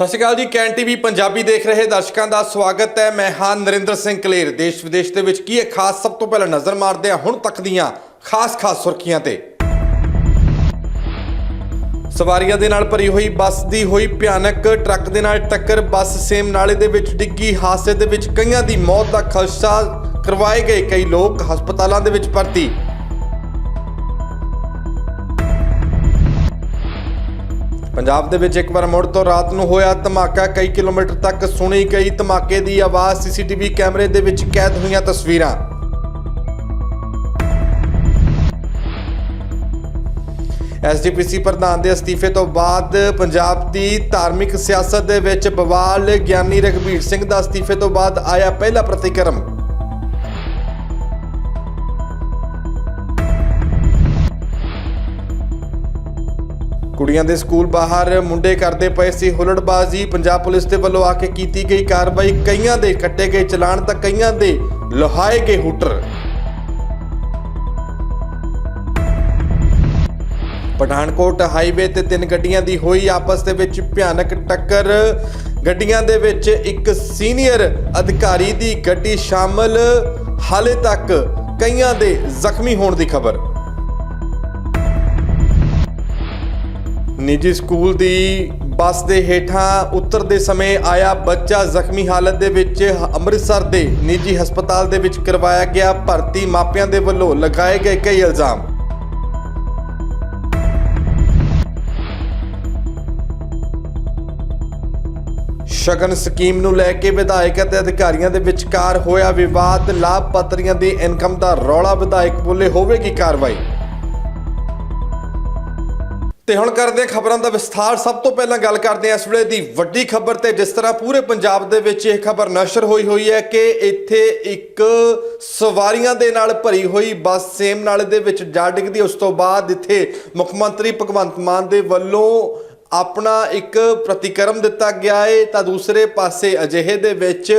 ਸਤਿ ਸ਼੍ਰੀ ਅਕਾਲ ਜੀ, can TV Punjabi ਦੇਖ ਰਹੇ ਦਰਸ਼ਕਾਂ ਦਾ ਸਵਾਗਤ ਹੈ। ਮੈਂ ਹਾਂ ਨਰਿੰਦਰ ਸਿੰਘ ਕਲੇਰ। ਦੇਸ਼ ਵਿਦੇਸ਼ ਦੇ ਵਿੱਚ ਕੀ ਹੈ ਖਾਸ ਸਭ ਤੋਂ ਪਹਿਲਾਂ ਨਜ਼ਰ ਮਾਰਦੇ ਹਾਂ ਹੁਣ ਤੱਕ ਦੀਆਂ ਖਾਸ-ਖਾਸ ਸੁਰਖੀਆਂ ਤੇ। ਸਵਾਰੀਆਂ ਦੇ ਨਾਲ ਭਰੀ ਹੋਈ ਬੱਸ ਦੀ ਹੋਈ ਭਿਆਨਕ ਟਰੱਕ ਦੇ ਨਾਲ ਟੱਕਰ, ਬੱਸ ਸੇਮ ਨਾਲੇ ਦੇ ਵਿੱਚ ਡਿੱਗੀ। ਹਾਦਸੇ ਦੇ ਵਿੱਚ ਕਈਆਂ ਦੀ ਮੌਤ ਦਾ ਖਦਸ਼ਾ ਕਰਵਾਏ ਗਏ। ਕਈ ਲੋਕ ਹਸਪਤਾਲਾਂ ਦੇ ਵਿੱਚ ਭਰਤੀ। ਪੰਜਾਬ ਦੇ ਵਿੱਚ ਇੱਕ ਵਾਰ ਮੁੜ ਤੋਂ ਰਾਤ ਨੂੰ ਹੋਇਆ ਧਮਾਕਾ। ਕਈ ਕਿਲੋਮੀਟਰ ਤੱਕ ਸੁਣੀ ਗਈ ਧਮਾਕੇ ਦੀ ਆਵਾਜ਼, ਸੀਸੀਟੀਵੀ ਕੈਮਰੇ ਦੇ ਵਿੱਚ ਕੈਦ ਹੋਈਆਂ ਤਸਵੀਰਾਂ। ਐਸਜੀਪੀਸੀ ਪ੍ਰਧਾਨ ਦੇ ਅਸਤੀਫੇ ਤੋਂ ਬਾਅਦ ਪੰਜਾਬ ਦੀ ਧਾਰਮਿਕ ਸਿਆਸਤ ਦੇ ਵਿੱਚ ਬਵਾਲ ਗਿਆਨੀ ਰਘਬੀਰ ਸਿੰਘ ਦਾ ਅਸਤੀਫੇ ਤੋਂ ਬਾਅਦ ਆਇਆ ਪਹਿਲਾ ਪ੍ਰਤੀਕਰਮ। ਕੁੜੀਆਂ ਦੇ ਸਕੂਲ ਬਾਹਰ ਮੁੰਡੇ ਕਰਦੇ ਪਏ ਸੀ ਹੁਲੜਬਾਜ਼ੀ। ਪੰਜਾਬ ਪੁਲਿਸ ਦੇ ਵੱਲੋਂ ਆ ਕੇ ਕੀਤੀ ਗਈ ਕਾਰਵਾਈ। ਕਈਆਂ ਦੇ ਕੱਟੇ ਗਏ ਚਲਾਨ ਤਾਂ ਕਈਆਂ ਦੇ ਲੋਹਾਏ ਗਏ ਹੂਟਰ। ਪਠਾਨਕੋਟ ਹਾਈਵੇ ਤੇ ਤਿੰਨ ਗੱਡੀਆਂ ਦੀ ਹੋਈ ਆਪਸ ਦੇ ਵਿੱਚ ਭਿਆਨਕ ਟੱਕਰ। ਗੱਡੀਆਂ ਦੇ ਵਿੱਚ ਇੱਕ ਸੀਨੀਅਰ ਅਧਿਕਾਰੀ ਦੀ ਗੱਡੀ ਸ਼ਾਮਲ। ਹਾਲੇ ਤੱਕ ਕਈਆਂ ਦੇ ਜ਼ਖਮੀ ਹੋਣ ਦੀ ਖਬਰ। ਨਿੱਜੀ ਸਕੂਲ ਦੀ ਬੱਸ ਦੇ ਹੇਠਾਂ ਉਤਰਦੇ ਸਮੇਂ ਆਇਆ ਬੱਚਾ ਜ਼ਖਮੀ ਹਾਲਤ ਦੇ ਵਿੱਚ ਅੰਮ੍ਰਿਤਸਰ ਦੇ ਨਿੱਜੀ ਹਸਪਤਾਲ ਦੇ ਵਿੱਚ ਕਰਵਾਇਆ ਗਿਆ ਭਰਤੀ। ਮਾਪਿਆਂ ਦੇ ਵੱਲੋਂ ਲਗਾਏ ਗਏ ਕਈ ਇਲਜ਼ਾਮ। ਸ਼ਗਨ ਸਕੀਮ ਨੂੰ ਲੈ ਕੇ ਵਿਧਾਇਕ ਅਤੇ ਅਧਿਕਾਰੀਆਂ ਦੇ ਵਿਚਕਾਰ ਹੋਇਆ ਵਿਵਾਦ। ਲਾਭਪਾਤਰੀਆਂ ਦੀ ਇਨਕਮ ਦਾ ਰੌਲਾ ਵਿਧਾਇਕ ਬੋਲੇ ਹੋਵੇਗੀ ਕਾਰਵਾਈ। ਤੇ ਹੁਣ ਕਰਦੇ ਹਾਂ ਖਬਰਾਂ ਦਾ ਵਿਸਥਾਰ। ਸਭ ਤੋਂ ਪਹਿਲਾਂ ਗੱਲ ਕਰਦੇ ਹਾਂ ਇਸ ਵੇਲੇ ਦੀ ਵੱਡੀ ਖਬਰ ਤੇ, ਜਿਸ ਤਰ੍ਹਾਂ ਪੂਰੇ ਪੰਜਾਬ ਦੇ ਵਿੱਚ ਇਹ ਖਬਰ ਨਸ਼ਰ ਹੋਈ ਹੋਈ ਹੈ ਕਿ ਇੱਥੇ ਇੱਕ ਸਵਾਰੀਆਂ ਦੇ ਨਾਲ ਭਰੀ ਹੋਈ ਬੱਸ ਸੇਮ ਨਾਲੇ ਦੇ ਵਿੱਚ ਜਾ ਡਿੱਗਦੀ ਉਸ ਤੋਂ ਬਾਅਦ ਇੱਥੇ ਮੁੱਖ ਮੰਤਰੀ ਭਗਵੰਤ ਮਾਨ ਦੇ ਵੱਲੋਂ ਆਪਣਾ ਇੱਕ ਪ੍ਰਤੀਕਰਮ ਦਿੱਤਾ ਗਿਆ ਹੈ ਤਾਂ ਦੂਸਰੇ ਪਾਸੇ ਅਜਿਹੇ ਦੇ ਵਿੱਚ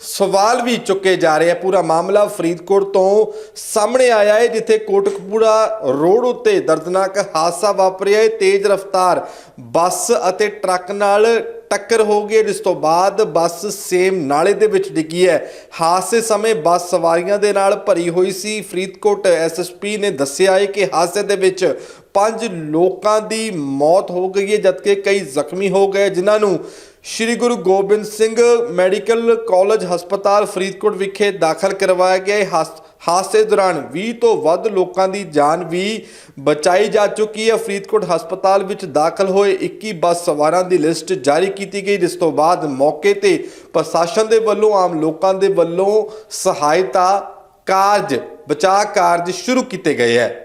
ਸਵਾਲ ਵੀ ਚੁੱਕੇ ਜਾ ਰਹੇ ਆ। ਪੂਰਾ ਮਾਮਲਾ ਫਰੀਦਕੋਟ ਤੋਂ ਸਾਹਮਣੇ ਆਇਆ ਹੈ ਜਿੱਥੇ ਕੋਟਕਪੂਰਾ ਰੋਡ ਉੱਤੇ ਦਰਦਨਾਕ ਹਾਦਸਾ ਵਾਪਰਿਆ ਹੈ ਤੇਜ਼ ਰਫ਼ਤਾਰ ਬੱਸ ਅਤੇ ਟਰੱਕ ਨਾਲ ਟੱਕਰ ਹੋ ਗਈ ਜਿਸ ਤੋਂ ਬਾਅਦ ਬੱਸ ਸੇਮ ਨਾਲੇ ਦੇ ਵਿੱਚ ਡਿੱਗੀ ਹੈ ਹਾਦਸੇ ਸਮੇਂ ਬੱਸ ਸਵਾਰੀਆਂ ਦੇ ਨਾਲ ਭਰੀ ਹੋਈ ਸੀ। ਫਰੀਦਕੋਟ ਐਸਐਸਪੀ ਨੇ ਦੱਸਿਆ ਹੈ ਕਿ ਹਾਦਸੇ ਦੇ ਵਿੱਚ ਪੰਜ ਲੋਕਾਂ ਦੀ ਮੌਤ ਹੋ ਗਈ ਹੈ, ਜਦਕਿ ਕਈ ਜ਼ਖਮੀ ਹੋ ਗਏ। ਜਿਨ੍ਹਾਂ ਨੂੰ ਸ਼੍ਰੀ ਗੁਰੂ ਗੋਬਿੰਦ ਸਿੰਘ ਮੈਡੀਕਲ ਕਾਲਜ ਹਸਪਤਾਲ ਫਰੀਦਕੋਟ ਵਿਖੇ ਦਾਖਲ ਕਰਵਾਇਆ ਗਿਆ। ਹਾਸ- ਹਾਦਸੇ ਦੌਰਾਨ 20 ਤੋਂ ਵੱਧ ਲੋਕਾਂ ਦੀ ਜਾਨ ਵੀ ਬਚਾਈ ਜਾ ਚੁੱਕੀ ਹੈ। ਫਰੀਦਕੋਟ ਹਸਪਤਾਲ ਵਿੱਚ ਦਾਖਲ ਹੋਏ 21 ਬੱਸ ਸਵਾਰਾਂ ਦੀ ਲਿਸਟ ਜਾਰੀ ਕੀਤੀ ਗਈ, ਜਿਸ ਤੋਂ ਬਾਅਦ ਮੌਕੇ ਤੇ ਪ੍ਰਸ਼ਾਸਨ ਦੇ ਵੱਲੋਂ, ਆਮ ਲੋਕਾਂ ਦੇ ਵੱਲੋਂ ਸਹਾਇਤਾ ਕਾਰਜ, ਬਚਾਅ ਕਾਰਜ ਸ਼ੁਰੂ ਕੀਤੇ ਗਏ ਹੈ।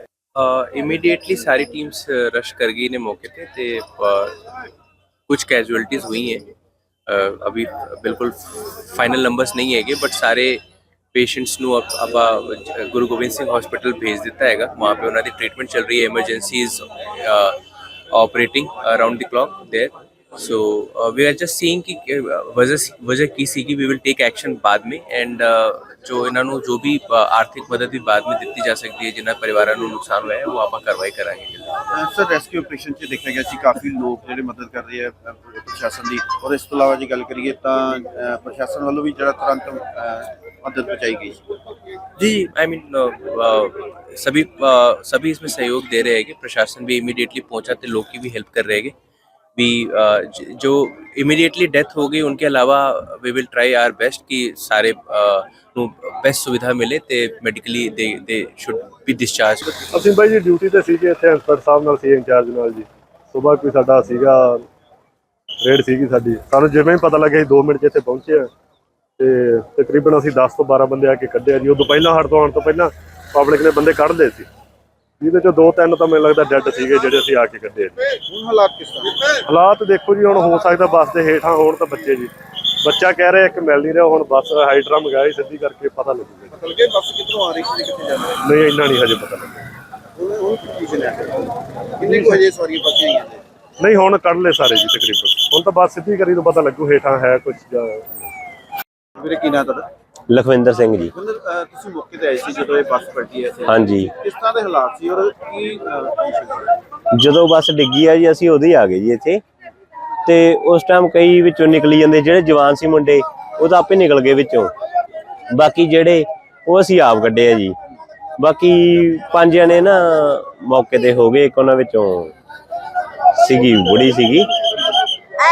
इमीडिएटली सारी टीम्स रश कर गई ने मौके पे ਤੇ ਕੁਝ ਕੈਜੁਅਲਟੀਆਂ ਹੋਈ ਹੈ ਅਭੀ ਬਿਲਕੁਲ ਫਾਈਨਲ ਨੰਬਰਸ ਨਹੀਂ ਹੈਗੇ ਬਟ ਸਾਰੇ ਪੇਸ਼ੈਂਟਸ ਨੂੰ ਆਪਾ ਗੁਰੂ ਗੋਬਿੰਦ ਸਿੰਘ ਹਸਪੀਟਲ ਭੇਜ ਦਿੱਤਾ ਹੈਗਾ। ਵਹਾਂ ਪੇ ਉਹਨਾਂ ਦੀ ਟ੍ਰੀਟਮੈਂਟ ਚੱਲ ਰਹੀ ਹੈ emergencies operating around the clock there so uh, we are just seeing ki uh, वजह वजह की सी की वी विल टेक एक्शन बाद में एंड uh, ਜੋ ਇਹਨਾਂ ਨੂੰ ਜੋ ਵੀ ਅ, ਆਰਥਿਕ ਮਦਦ ਵੀ ਬਾਅਦ ਵਿੱਚ ਦਿੱਤੀ ਜਾ ਸਕਦੀ ਹੈ ਜਿਨ੍ਹਾਂ ਪਰਿਵਾਰਾਂ ਨੂੰ ਨੁਕਸਾਨ ਹੋਇਆ ਹੈ ਉਹ ਆਪਾਂ ਕਾਰਵਾਈ ਕਰਾਂਗੇ ਜਲਦੀ ਸਰ ਰੈਸਕਿਊ ਆਪਰੇਸ਼ਨ 'ਚ ਦੇਖਿਆ ਗਿਆ ਸੀ ਕਾਫੀ ਲੋਕ ਜਿਹੜੇ ਮਦਦ ਕਰ ਰਹੇ ਆ ਅ, ਪ੍ਰਸ਼ਾਸਨ ਦੀ ਔਰ ਇਸ ਤੋਂ ਇਲਾਵਾ ਜੇ ਗੱਲ ਕਰੀਏ ਤਾਂ ਅ, ਪ੍ਰਸ਼ਾਸਨ ਵੱਲੋਂ ਵੀ ਜਿਹੜਾ ਤੁਰੰਤ ਅ, ਮਦਦ ਪਹੁੰਚਾਈ ਗਈ जी आई मीन सभी अ, सभी इसमें सहयोग दे रहे हैं कि प्रशासन भी इमीडिएटली पहुंचा थे लोग की भी हेल्प कर रहे हैं भी अ, ज- जो इमीडिएटली डेथ हो गई उनके अलावा we will try our best कि सारे ਨੂੰ ਬੈਸਟ ਸੁਵਿਧਾ ਮਿਲੇ ਤੇ ਮੈਡੀਕਲੀ ਦੇ ਦੇ ਸ਼ੁੱਡ ਬੀ ਡਿਸਚਾਰਜ ਅਸੀਂ ਬਾਈ ਜੀ ਡਿਊਟੀ ਤੇ ਸੀਗੇ ਇੱਥੇ ਇੰਸਪੈਕਟਰ ਸਾਹਿਬ ਨਾਲ ਸੀ ਇੰਚਾਰਜ ਨਾਲ ਜੀ। ਸਵੇਰ ਕੋਈ ਸਾਡਾ ਸੀਗਾ ਰੇਡ ਸੀਗੀ ਸਾਡੀ। ਸਾਨੂੰ ਜਿਵੇਂ ਹੀ ਪਤਾ ਲੱਗਿਆ ਸੀ 2 ਮਿੰਟ 'ਚ ਇੱਥੇ ਪਹੁੰਚੇ ਆ ਤੇ ਤਕਰੀਬਨ ਅਸੀਂ 10 ਤੋਂ 12 ਬੰਦੇ ਆ ਕੇ ਕੱਢਿਆ ਜੀ। ਉਦੋਂ ਪਹਿਲਾਂ ਹੜ ਤੋਂ ਆਉਣ ਤੋਂ ਪਹਿਲਾਂ ਪਬਲਿਕ ਨੇ ਬੰਦੇ ਕੱਢ ਲਏ ਸੀ। ਜਿਹਦੇ ਚੋਂ ਦੋ ਤਿੰਨ ਤਾਂ ਮੈਨੂੰ ਲੱਗਦਾ ਡੈੱਡ ਸੀਗੇ ਜਿਹੜੇ ਅਸੀਂ ਆ ਕੇ ਕੱਢੇ। ਹੁਣ ਹਾਲਾਤ ਕਿਸ ਤਰ੍ਹਾਂ? ਹਾਲਾਤ ਦੇਖੋ ਜੀ ਹੁਣ ਹੋ ਸਕਦਾ ਬੱਸ ਦੇ ਹੇਠਾਂ ਹੋਣ ਤਾਂ ਬੱਚੇ ਜੀ। ਬੱਚਾ ਕਹਿ ਰਿਹਾ ਇੱਕ ਮਿਲ ਨਹੀਂ ਰਿਹਾ ਹੁਣ ਬੱਸ ਹਾਈਡਰਾ ਮੰਗਾਈ ਸਿੱਧੀ ਕਰਕੇ ਪਤਾ ਲੱਗੂਗਾ ਜੀ। ਬਲਕਿ ਬੱਸ ਕਿੱਥੋਂ ਆ ਰਹੀ ਸੀ ਤੇ ਕਿੱਥੇ ਜਾ ਰਹੀ ਨਹੀਂ ਇੰਨਾ ਨਹੀਂ ਹਜੇ ਪਤਾ ਲੱਗਿਆ। ਸੀ ਕੀ ਕਿੰਨੇ ਕੁ ਵਜੇ ਸਵਾਰੀਆਂ ਹੋਈਆਂ ਨੇ? ਨਹੀਂ ਹੁਣ ਕੱਢ ਲਏ ਸਾਰੇ ਜੀ ਤਕਰੀਬਨ। ਹੁਣ ਤਾਂ ਬੱਸ ਸਿੱਧੀ ਕਰੀ ਤੋਂ ਪਤਾ ਲੱਗੂ ਹੇਠਾਂ ਹੈ ਕੁਝ ਜਾਂ ਵੀਰੇ ਕੀ ਨਾਂ ਤੁਹਾਡਾ? ਲਖਵਿੰਦਰ ਸਿੰਘ ਜੀ। ਮਤਲਬ ਤੁਸੀਂ ਮੌਕੇ ਤੇ ਆਏ ਸੀ ਜਦੋਂ ਇਹ ਬੱਸ ਪਲਟੀ ਹੈ ਇੱਥੇ। ਹਾਂਜੀ। ਕਿਸ ਤਰ੍ਹਾਂ ਦੇ ਹਾਲਾਤ ਸੀ ਔਰ ਕੀ condition ਸੀ? ਜਦੋਂ ਬੱਸ ਡਿੱਗੀ ਆ ਜੀ ਅਸੀਂ ਉਦੋਂ ਹੀ ਆ ਗਏ ਜੀ ਇੱਥੇ। ਤੇ ਉਸ ਟਾਈਮ ਕਈ ਵਿੱਚੋਂ ਨਿਕਲੀ ਜਾਂਦੇ, ਜਿਹੜੇ ਜਵਾਨ ਸੀ ਮੁੰਡੇ, ਉਹ ਤਾਂ ਆਪੇ ਨਿਕਲ ਗਏ ਵਿੱਚੋਂ। ਬਾਕੀ ਜਿਹੜੇ, ਉਹ ਅਸੀਂ ਆਪ ਕੱਢੇ ਆ ਜੀ। ਬਾਕੀ ਪੰਜ ਜਣੇ ਨਾ ਮੌਕੇ ਤੇ ਹੋ ਗਏ, ਇੱਕ ਉਹਨਾਂ ਵਿੱਚੋਂ ਸੀਗੀ, ਬੁੜੀ ਸੀਗੀ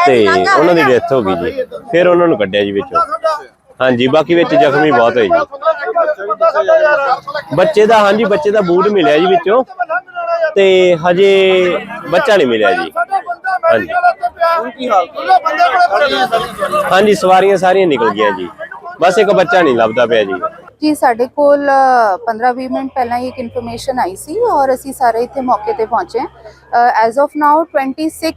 ਤੇ ਉਹਨਾਂ ਦੀ ਡੈਥ ਹੋ ਗਈ ਜੀ। ਫਿਰ ਉਹਨਾਂ ਨੂੰ ਕੱਢਿਆ ਜੀ ਵਿੱਚੋਂ। ਹਾਂਜੀ, ਬਾਕੀ ਵਿੱਚ ਜ਼ਖਮੀ ਬਹੁਤ ਹੋਏ ਜੀ। ਬੱਚੇ ਦਾ, ਹਾਂਜੀ, ਬੱਚੇ ਦਾ ਬੂਟ ਮਿਲਿਆ ਜੀ ਵਿੱਚੋਂ ਤੇ ਹਜੇ ਬੱਚਾ ਨਹੀਂ ਮਿਲਿਆ ਜੀ। ਹਾਂਜੀ। ਹਾਂਜੀ, ਸਵਾਰੀਆਂ ਸਾਰੀਆਂ ਨਿਕਲ ਗਈਆਂ ਜੀ। ਬਸ ਇੱਕ ਬੱਚਾ ਨਹੀਂ ਲੱਭਦਾ ਪਿਆ ਜੀ। ਜੀ, ਸਾਡੇ ਕੋਲ 15-20 ਮਿੰਟ ਪਹਿਲਾਂ ਇੱਕ ਇਨਫੋਰਮੇਸ਼ਨ ਆਈ ਸੀ ਔਰ ਅਸੀਂ ਸਾਰੇ ਇੱਥੇ ਮੌਕੇ ਤੇ ਪਹੁੰਚੇ ਐਜ਼ ਆਫ ਨਾਓ 26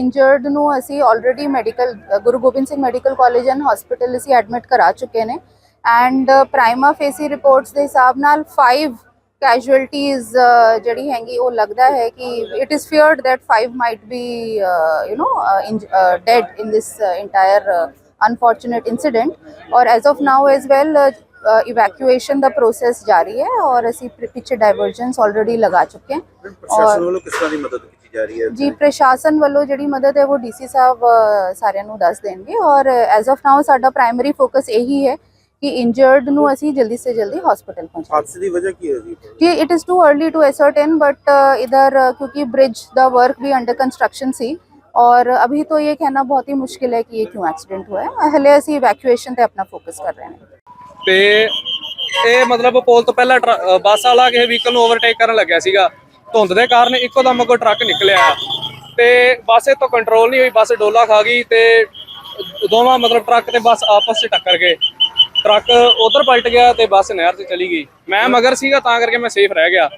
ਇੰਜਰਡ ਨੂੰ ਅਸੀਂ already medical Guru Gobind Singh medical college and hospital ਅਸੀਂ ਐਡਮਿਟ ਕਰਾ ਚੁੱਕੇ ਨੇ। ਐਂਡ ਪ੍ਰਾਈਮਾ ਫੇਸੀ ਰਿਪੋਰਟਸ ਦੇ ਹਿਸਾਬ ਨਾਲ 5 casualties uh, ਜਿਹੜੀ ਹੈਗੀ ਉਹ ਲੱਗਦਾ ਹੈ ਕਿ it is feared that 5 might be uh, you know uh, in, uh, dead in this uh, entire uh, unfortunate incident. ਔਰ of now as well uh, evacuation the process ਜਾਰੀ ਹੈ ਔਰ ਅਸੀਂ ਪਿੱਛੇ ਡਾਇਵਰਜੈਂਸ ਆਲਰੇਡੀ ਲਗਾ ਚੁੱਕੇ ਹਾਂ। ਪ੍ਰਸ਼ਾਸਨ ਵੱਲੋਂ ਕਿਸ ਤਰ੍ਹਾਂ ਦੀ ਮਦਦ ਕੀਤੀ ਜਾ ਰਹੀ ਹੈ ਜੀ ਪ੍ਰਸ਼ਾਸਨ ਵੱਲੋਂ ਜਿਹੜੀ ਮਦਦ ਹੈ ਉਹ ਡੀਸੀ ਸਾਹਿਬ ਸਾਰਿਆਂ ਨੂੰ ਦੱਸ ਦੇਣਗੇ। ਔਰ ਐਜ਼ ਆਫ ਨਾਓ ਸਾਡਾ ਪ੍ਰਾਇਮਰੀ ਫੋਕਸ ਇਹੀ ਹੈ ਕਿ ਇੰਜਰਡ ਨੂੰ ਅਸੀਂ ਜਲਦੀ ਸੇ ਜਲਦੀ ਹਸਪੀਟਲ ਪਹੁੰਚਾਈਏ ਹਾਦਸੇ ਦੀ ਵਜ੍ਹਾ ਕੀ ਹੈ ਜੀ ਜੀ it is too early to ascertain but ਇਧਰ ਕਿਉਂਕਿ ਬ੍ਰਿਜ ਦਾ ਵਰਕ ਵੀ ਅੰਡਰ ਕੰਸਟਰਕਸ਼ਨ ਸੀ और अभी तो ये कहना बहुत ही मुश्किल है कि ये क्यों ਐਕਸੀਡੈਂਟ ਹੋਇਆ ਹੈ। ਅਸੀਂ ਇਵੈਕੂਏਸ਼ਨ ਤੇ ਆਪਣਾ ਫੋਕਸ ਕਰ ਰਹੇ ਨੇ ਤੇ ਇਹ ਮਤਲਬ ਪੁਲ ਤੋਂ ਪਹਿਲਾਂ ਬੱਸ ਵਾਲਾ ਕਿਸੇ ਵਹੀਕਲ ਨੂੰ ਓਵਰਟੇਕ ਕਰਨ ਲੱਗਿਆ ਸੀਗਾ। ਧੁੰਦ ਦੇ ਕਾਰਨ ਇੱਕੋ ਦਮ ਕੋਈ ਟਰੱਕ ਨਿਕਲਿਆ। ਤੇ ਬੱਸ ਇਹ ਤੋਂ ਕੰਟਰੋਲ ਨਹੀਂ ਹੋਈ ਬੱਸ ਡੋਲਾ ਖਾ ਗਈ ਤੇ ਦੋਵਾਂ ਮਤਲਬ ਟਰੱਕ ਤੇ ਬੱਸ ਆਪਸ 'ਚ ਟੱਕਰ ਗਏ। ਟਰੱਕ ਉਧਰ ਪਲਟ ਗਿਆ ਤੇ ਬੱਸ ਨਹਿਰ 'ਚ ਚਲੀ ਗਈ। ਮੈਂ ਮਗਰ ਸੀਗਾ ਤਾਂ ਕਰਕੇ ਮੈਂ ਸੇਫ ਰਹਿ ਗਿਆ।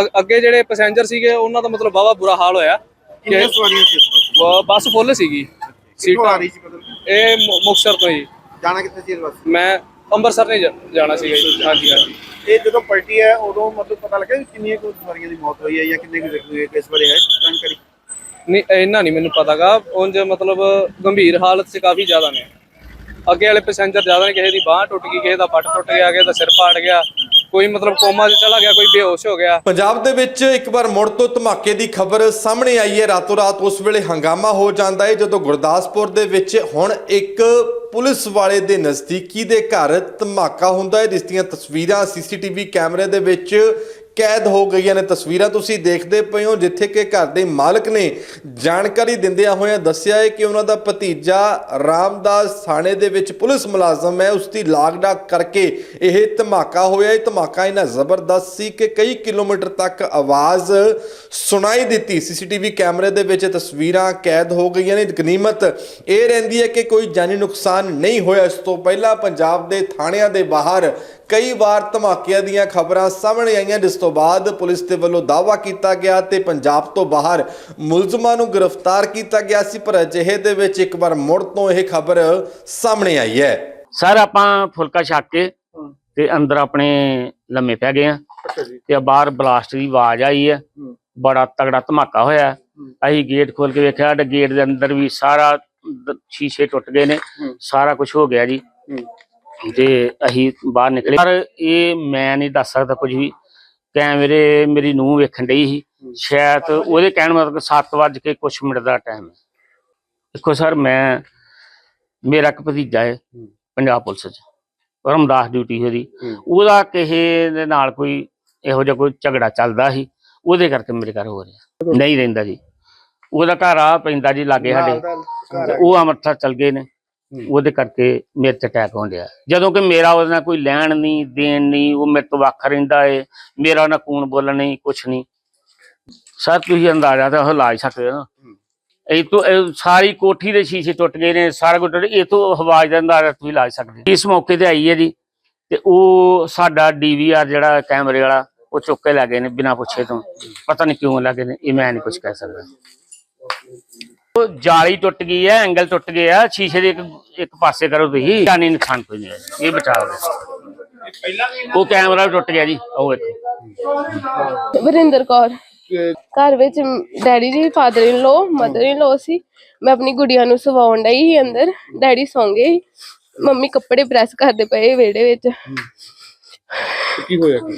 ਅ- ਅੱਗੇ ਜਿਹੜੇ ਪੈਸੇਂਜਰ ਸੀਗੇ ਉਹਨਾਂ ਦਾ ਮਤਲਬ ਵਾਹਵਾ ਬੁਰਾ ਹਾਲ ਹੋਇਆ। ਕਿੰਨੀਆਂ ਸਵਾਰੀਆਂ ਸੀ ਇਸ ਬੱਸ ਬ- ਬੱਸ ਫੁੱਲ ਸੀਗੀ। ਕਿੱਥੋਂ ਆ ਸੀਟਾਂ ਰਹੀ ਸੀ ਮਤਲਬ? ਇਹ ਮੁ- ਮੁਕਤਸਰ ਤੋਂ ਹੀ। ਜਾਣਾ ਕਿੱਥੇ ਸੀ ਇਸ ਬੱਸ ਮੈਂ ਅੰਮ੍ਰਿਤਸਰ ਨੇ ਜਾਣਾ ਸੀਗਾ ਜੀ। ਹਾਂਜੀ ਹਾਂਜੀ। ਇਹ ਜਦੋਂ ਪਲਟੀ ਹੈ ਉਦੋਂ ਮਤਲਬ ਪਤਾ ਲੱਗਾ ਕਿ ਕਿੰਨੀਆਂ ਕੁ ਸਵਾਰੀਆਂ ਦੀ ਮੌਤ ਹੋਈ ਹੈ ਜਾਂ ਕਿੰਨੇ ਕੁ ਜ਼ਖਮੀ ਹੋਏ ਇਸ ਬਾਰੇ ਹੈ? ਜਾਣਕਾਰੀ। ਨਹੀਂ ਇੰਨਾ ਨਹੀਂ ਮੈਨੂੰ ਪਤਾਗਾ। ਉਂਝ ਮਤਲਬ ਗੰਭੀਰ ਹਾਲਤ 'ਚ ਕਾਫੀ ਜ਼ਿਆਦਾ ਨੇ। ਅੱਗੇ ਵਾਲੇ ਪੈਸੇਂਜਰ ਜ਼ਿਆਦਾ ਨੇ ਕਿਸੇ ਦੀ ਬਾਹ ਟੁੱਟ ਗਈ, ਕਿਸੇ ਦਾ ਪੱਟ ਟੁੱਟ ਗਿਆ, ਕਿਸੇ ਦਾ ਸਿਰ ਪਾੜ ਗਿਆ, ਕੋਈ ਮਤਲਬ ਕੋਮਾ 'ਚ ਚਲਾ ਗਿਆ, ਕੋਈ ਬੇਹੋਸ਼ ਹੋ ਗਿਆ। ਪੰਜਾਬ ਦੇ ਵਿੱਚ ਇੱਕ ਵਾਰ ਮੁੜ ਤੋਂ ਧਮਾਕੇ ਦੀ ਖਬਰ ਸਾਹਮਣੇ ਆਈ ਹੈ। ਰਾਤੋਂ ਰਾਤ ਉਸ ਵੇਲੇ ਹੰਗਾਮਾ ਹੋ ਜਾਂਦਾ ਹੈ, ਜਦੋਂ ਗੁਰਦਾਸਪੁਰ ਦੇ ਵਿੱਚ ਹੁਣ ਇੱਕ ਪੁਲਿਸ ਵਾਲੇ ਦੇ ਨਜ਼ਦੀਕੀ ਦੇ ਘਰ ਧਮਾਕਾ ਹੁੰਦਾ ਹੈ। ਜਿਸ ਦੀਆਂ ਤਸਵੀਰਾਂ, ਸੀਸੀਟੀਵੀ ਕੈਮਰੇ ਦੇ ਵਿੱਚ ਕੈਦ ਹੋ ਗਈਆਂ ਨੇ ਤਸਵੀਰਾਂ ਤੁਸੀਂ ਦੇਖਦੇ ਪਏ ਹੋ, ਜਿੱਥੇ ਕਿ ਘਰ ਦੇ ਮਾਲਕ ਨੇ ਜਾਣਕਾਰੀ ਦਿੰਦਿਆਂ ਹੋਇਆਂ ਦੱਸਿਆ ਹੈ ਕਿ ਉਹਨਾਂ ਦਾ ਭਤੀਜਾ ਰਾਮਦਾਸ ਥਾਣੇ ਦੇ ਵਿੱਚ ਪੁਲਿਸ ਮੁਲਾਜ਼ਮ ਹੈ। ਉਸ ਦੀ ਲਾਗ ਡਾਕ ਕਰਕੇ ਇਹ ਧਮਾਕਾ ਹੋਇਆ। ਇਹ ਧਮਾਕਾ ਇਹਨਾਂ ਜ਼ਬਰਦਸਤ ਸੀ ਕਿ ਕਈ ਕਿਲੋਮੀਟਰ ਤੱਕ ਆਵਾਜ਼ ਸੁਣਾਈ ਦਿੱਤੀ। ਸੀਸੀਟੀਵੀ ਕੈਮਰੇ ਦੇ ਵਿੱਚ ਤਸਵੀਰਾਂ ਕੈਦ ਹੋ ਗਈਆਂ ਨੇ। ਗਨੀਮਤ ਇਹ ਰਹਿੰਦੀ ਹੈ ਕਿ ਕੋਈ ਜਾਨੀ ਨੁਕਸਾਨ ਨਹੀਂ ਹੋਇਆ। ਇਸ ਤੋਂ ਪਹਿਲਾਂ ਪੰਜਾਬ ਦੇ ਥਾਣਿਆਂ ਦੇ ਬਾਹਰ ਕਈ ਵਾਰ ਧਮਾਕਿਆਂ ਦੀਆਂ ਖਬਰਾਂ ਸਾਹਮਣੇ ਆਈਆਂ ਜਿਸ ਤੋਂ ਬਾਅਦ ਪੁਲਿਸ ਦੇ ਵੱਲੋਂ ਦਾਅਵਾ ਕੀਤਾ ਗਿਆ ਤੇ ਪੰਜਾਬ ਤੋਂ ਬਾਹਰ ਮੁਲਜ਼ਮਾਂ ਨੂੰ ਗ੍ਰਿਫਤਾਰ ਕੀਤਾ ਗਿਆ ਸੀ ਪਰ ਅਜਿਹੇ ਦੇ ਵਿੱਚ ਇੱਕ ਵਾਰ ਮੁੜ ਤੋਂ ਇਹ ਖਬਰ ਸਾਹਮਣੇ ਆਈ ਹੈ। ਸਰ ਆਪਾਂ ਫੁਲਕਾ ਛੱਕ ਕੇ ਤੇ ਅੰਦਰ ਆਪਣੇ ਲੰਮੇ ਪੈ ਗਏ ਆ ਤੇ ਬਾਹਰ ਬਲਾਸਟ ਦੀ ਆਵਾਜ਼ ਆਈ ਹੈ। ਬੜਾ ਤਗੜਾ ਧਮਾਕਾ ਹੋਇਆ। ਅਸੀਂ ਗੇਟ ਖੋਲ ਕੇ ਵੇਖਿਆ ਤੇ ਗੇਟ ਦੇ ਅੰਦਰ ਵੀ ਸਾਰਾ ਸ਼ੀਸ਼ੇ ਟੁੱਟ ਗਏ ਨੇ। ਸਾਰਾ ਕੁਝ ਹੋ ਗਿਆ ਜੀ। ਤੇ ਅਸੀਂ ਬਾਹਰ ਨਿਕਲੇ ਪਰ ਇਹ ਮੈਂ ਨਹੀਂ ਦੱਸ ਸਕਦਾ ਕੁਝ ਵੀ। ਕੈਮਰੇ ਮੇਰੀ ਨੂੰਹ ਵੇਖਣ ਡਈ ਸੀ। ਸ਼ਾਇਦ ਉਹਦੇ ਕਹਿਣ ਮਤਲਬ 7 ਵਜੇ ਕੇ ਕੁਝ ਮਿੰਟ ਦਾ ਟਾਈਮ ਹੈ। ਦੇਖੋ ਸਰ ਮੈਂ ਮੇਰਾ ਇੱਕ ਭਤੀਜਾ ਹੈ ਪੰਜਾਬ ਪੁਲਿਸ 'ਚ। ਰਮਦਾਸ ਡਿਊਟੀ ਉਹਦੀ। ਉਹਦਾ ਕਿਸੇ ਦੇ ਨਾਲ ਕੋਈ ਇਹੋ ਜਿਹਾ ਕੋਈ ਝਗੜਾ ਚੱਲਦਾ ਸੀ। ਉਹਦੇ ਕਰਕੇ ਮੇਰੇ ਘਰ ਹੋ ਰਿਹਾ। ਨਹੀਂ ਰਹਿੰਦਾ ਜੀ। ਉਹਦਾ ਘਰ ਆ ਪੈਂਦਾ ਜੀ ਲਾਗੇ ਸਾਡੇ। ਉਹ ਅੰਮ੍ਰਿਤਸਰ ਚਲ ਗਏ ਨੇ। ਉਹਦੇ ਕਰਕੇ ਮੇਰੇ ਤੇ ਅਟੈਕ ਹੋਣ ਜਦੋਂ ਕਿ ਮੇਰਾ ਉਹਦੇ ਨਾਲ ਕੋਈ ਲੈਣ ਨਹੀਂ ਦੇਣ ਨਹੀਂ ਉਹ ਮੇਰੇ ਤੋਂ ਵੱਖ ਰਹਿੰਦਾ ਏ। ਮੇਰਾ ਨਾ ਕੂਣ ਬੋਲਣ ਨਹੀਂ ਕੁਛ ਨਹੀਂ। ਸਰ ਤੁਸੀਂ ਅੰਦਾਜ਼ਾ ਤਾਂ ਉਹ ਲਾ ਹੀ ਸਕਦੇ ਹੋ। ਨਾ ਇਹ ਤੋਂ ਸਾਰੀ ਕੋਠੀ ਦੇ ਸ਼ੀਸ਼ੇ ਟੁੱਟ ਗਏ ਨੇ ਸਾਰਾ ਕੁਝ ਟੁੱਟ ਇਹ ਤੋਂ ਆਵਾਜ਼ ਦਾ ਅੰਦਾਜ਼ਾ ਤੁਸੀਂ ਲਾ ਸਕਦੇ। ਇਸ ਮੌਕੇ ਤੇ ਆਈ ਹੈ ਜੀ ਤੇ ਉਹ ਸਾਡਾ ਡੀਵੀਆਰ ਜਿਹੜਾ ਕੈਮਰੇ ਵਾਲਾ ਉਹ ਚੁੱਕ ਕੇ ਲੈ ਗਏ ਨੇ ਬਿਨਾਂ ਪੁੱਛੇ ਤੋਂ। ਪਤਾ ਨਹੀਂ ਕਿਉਂ ਲੱਗੇ ਨੇ ਇਹ ਮੈਂ ਨਹੀਂ ਕੁਝ ਕਹਿ ਸਕਦਾ। ਉਹ ਜਾਲੀ ਟੁੱਟ ਗਈ ਹੈ ਐਂਗਲ ਟੁੱਟ ਗਿਆ ਸ਼ੀਸ਼ੇ ਦੇ ਇੱਕ ਇੱਕ ਪਾਸੇ ਕਰੋ ਤੁਸੀਂ ਜਾਨੀ ਨੁਕਸਾਨ ਕੋਈ ਨਹੀਂ ਹੋਇਆ। ਇਹ ਬਚਾਓ ਉਹ ਕੈਮਰਾ ਵੀ ਟੁੱਟ ਗਿਆ ਜੀ ਉਹ ਇੱਕ ਵਰਿੰਦਰ ਕੌਰ। ਘਰ ਵਿੱਚ ਡੈਡੀ ਜੀ father in low mother in ਲੋ ਸੀ। ਮੈਂ ਆਪਣੀ ਗੁੜੀਆ ਨੂੰ ਸਵਾਉਣ ਡਈ ਸੀ ਅੰਦਰ। ਡੈਡੀ ਸੌਂ ਗਏ ਸੀ। ਮੰਮੀ ਕੱਪੜੇ ਪ੍ਰੈਸ ਕਰਦੇ ਪਏ ਵਿਹੜੇ ਵਿੱਚ। ਕੀ ਹੋਇਆ? ਕੀ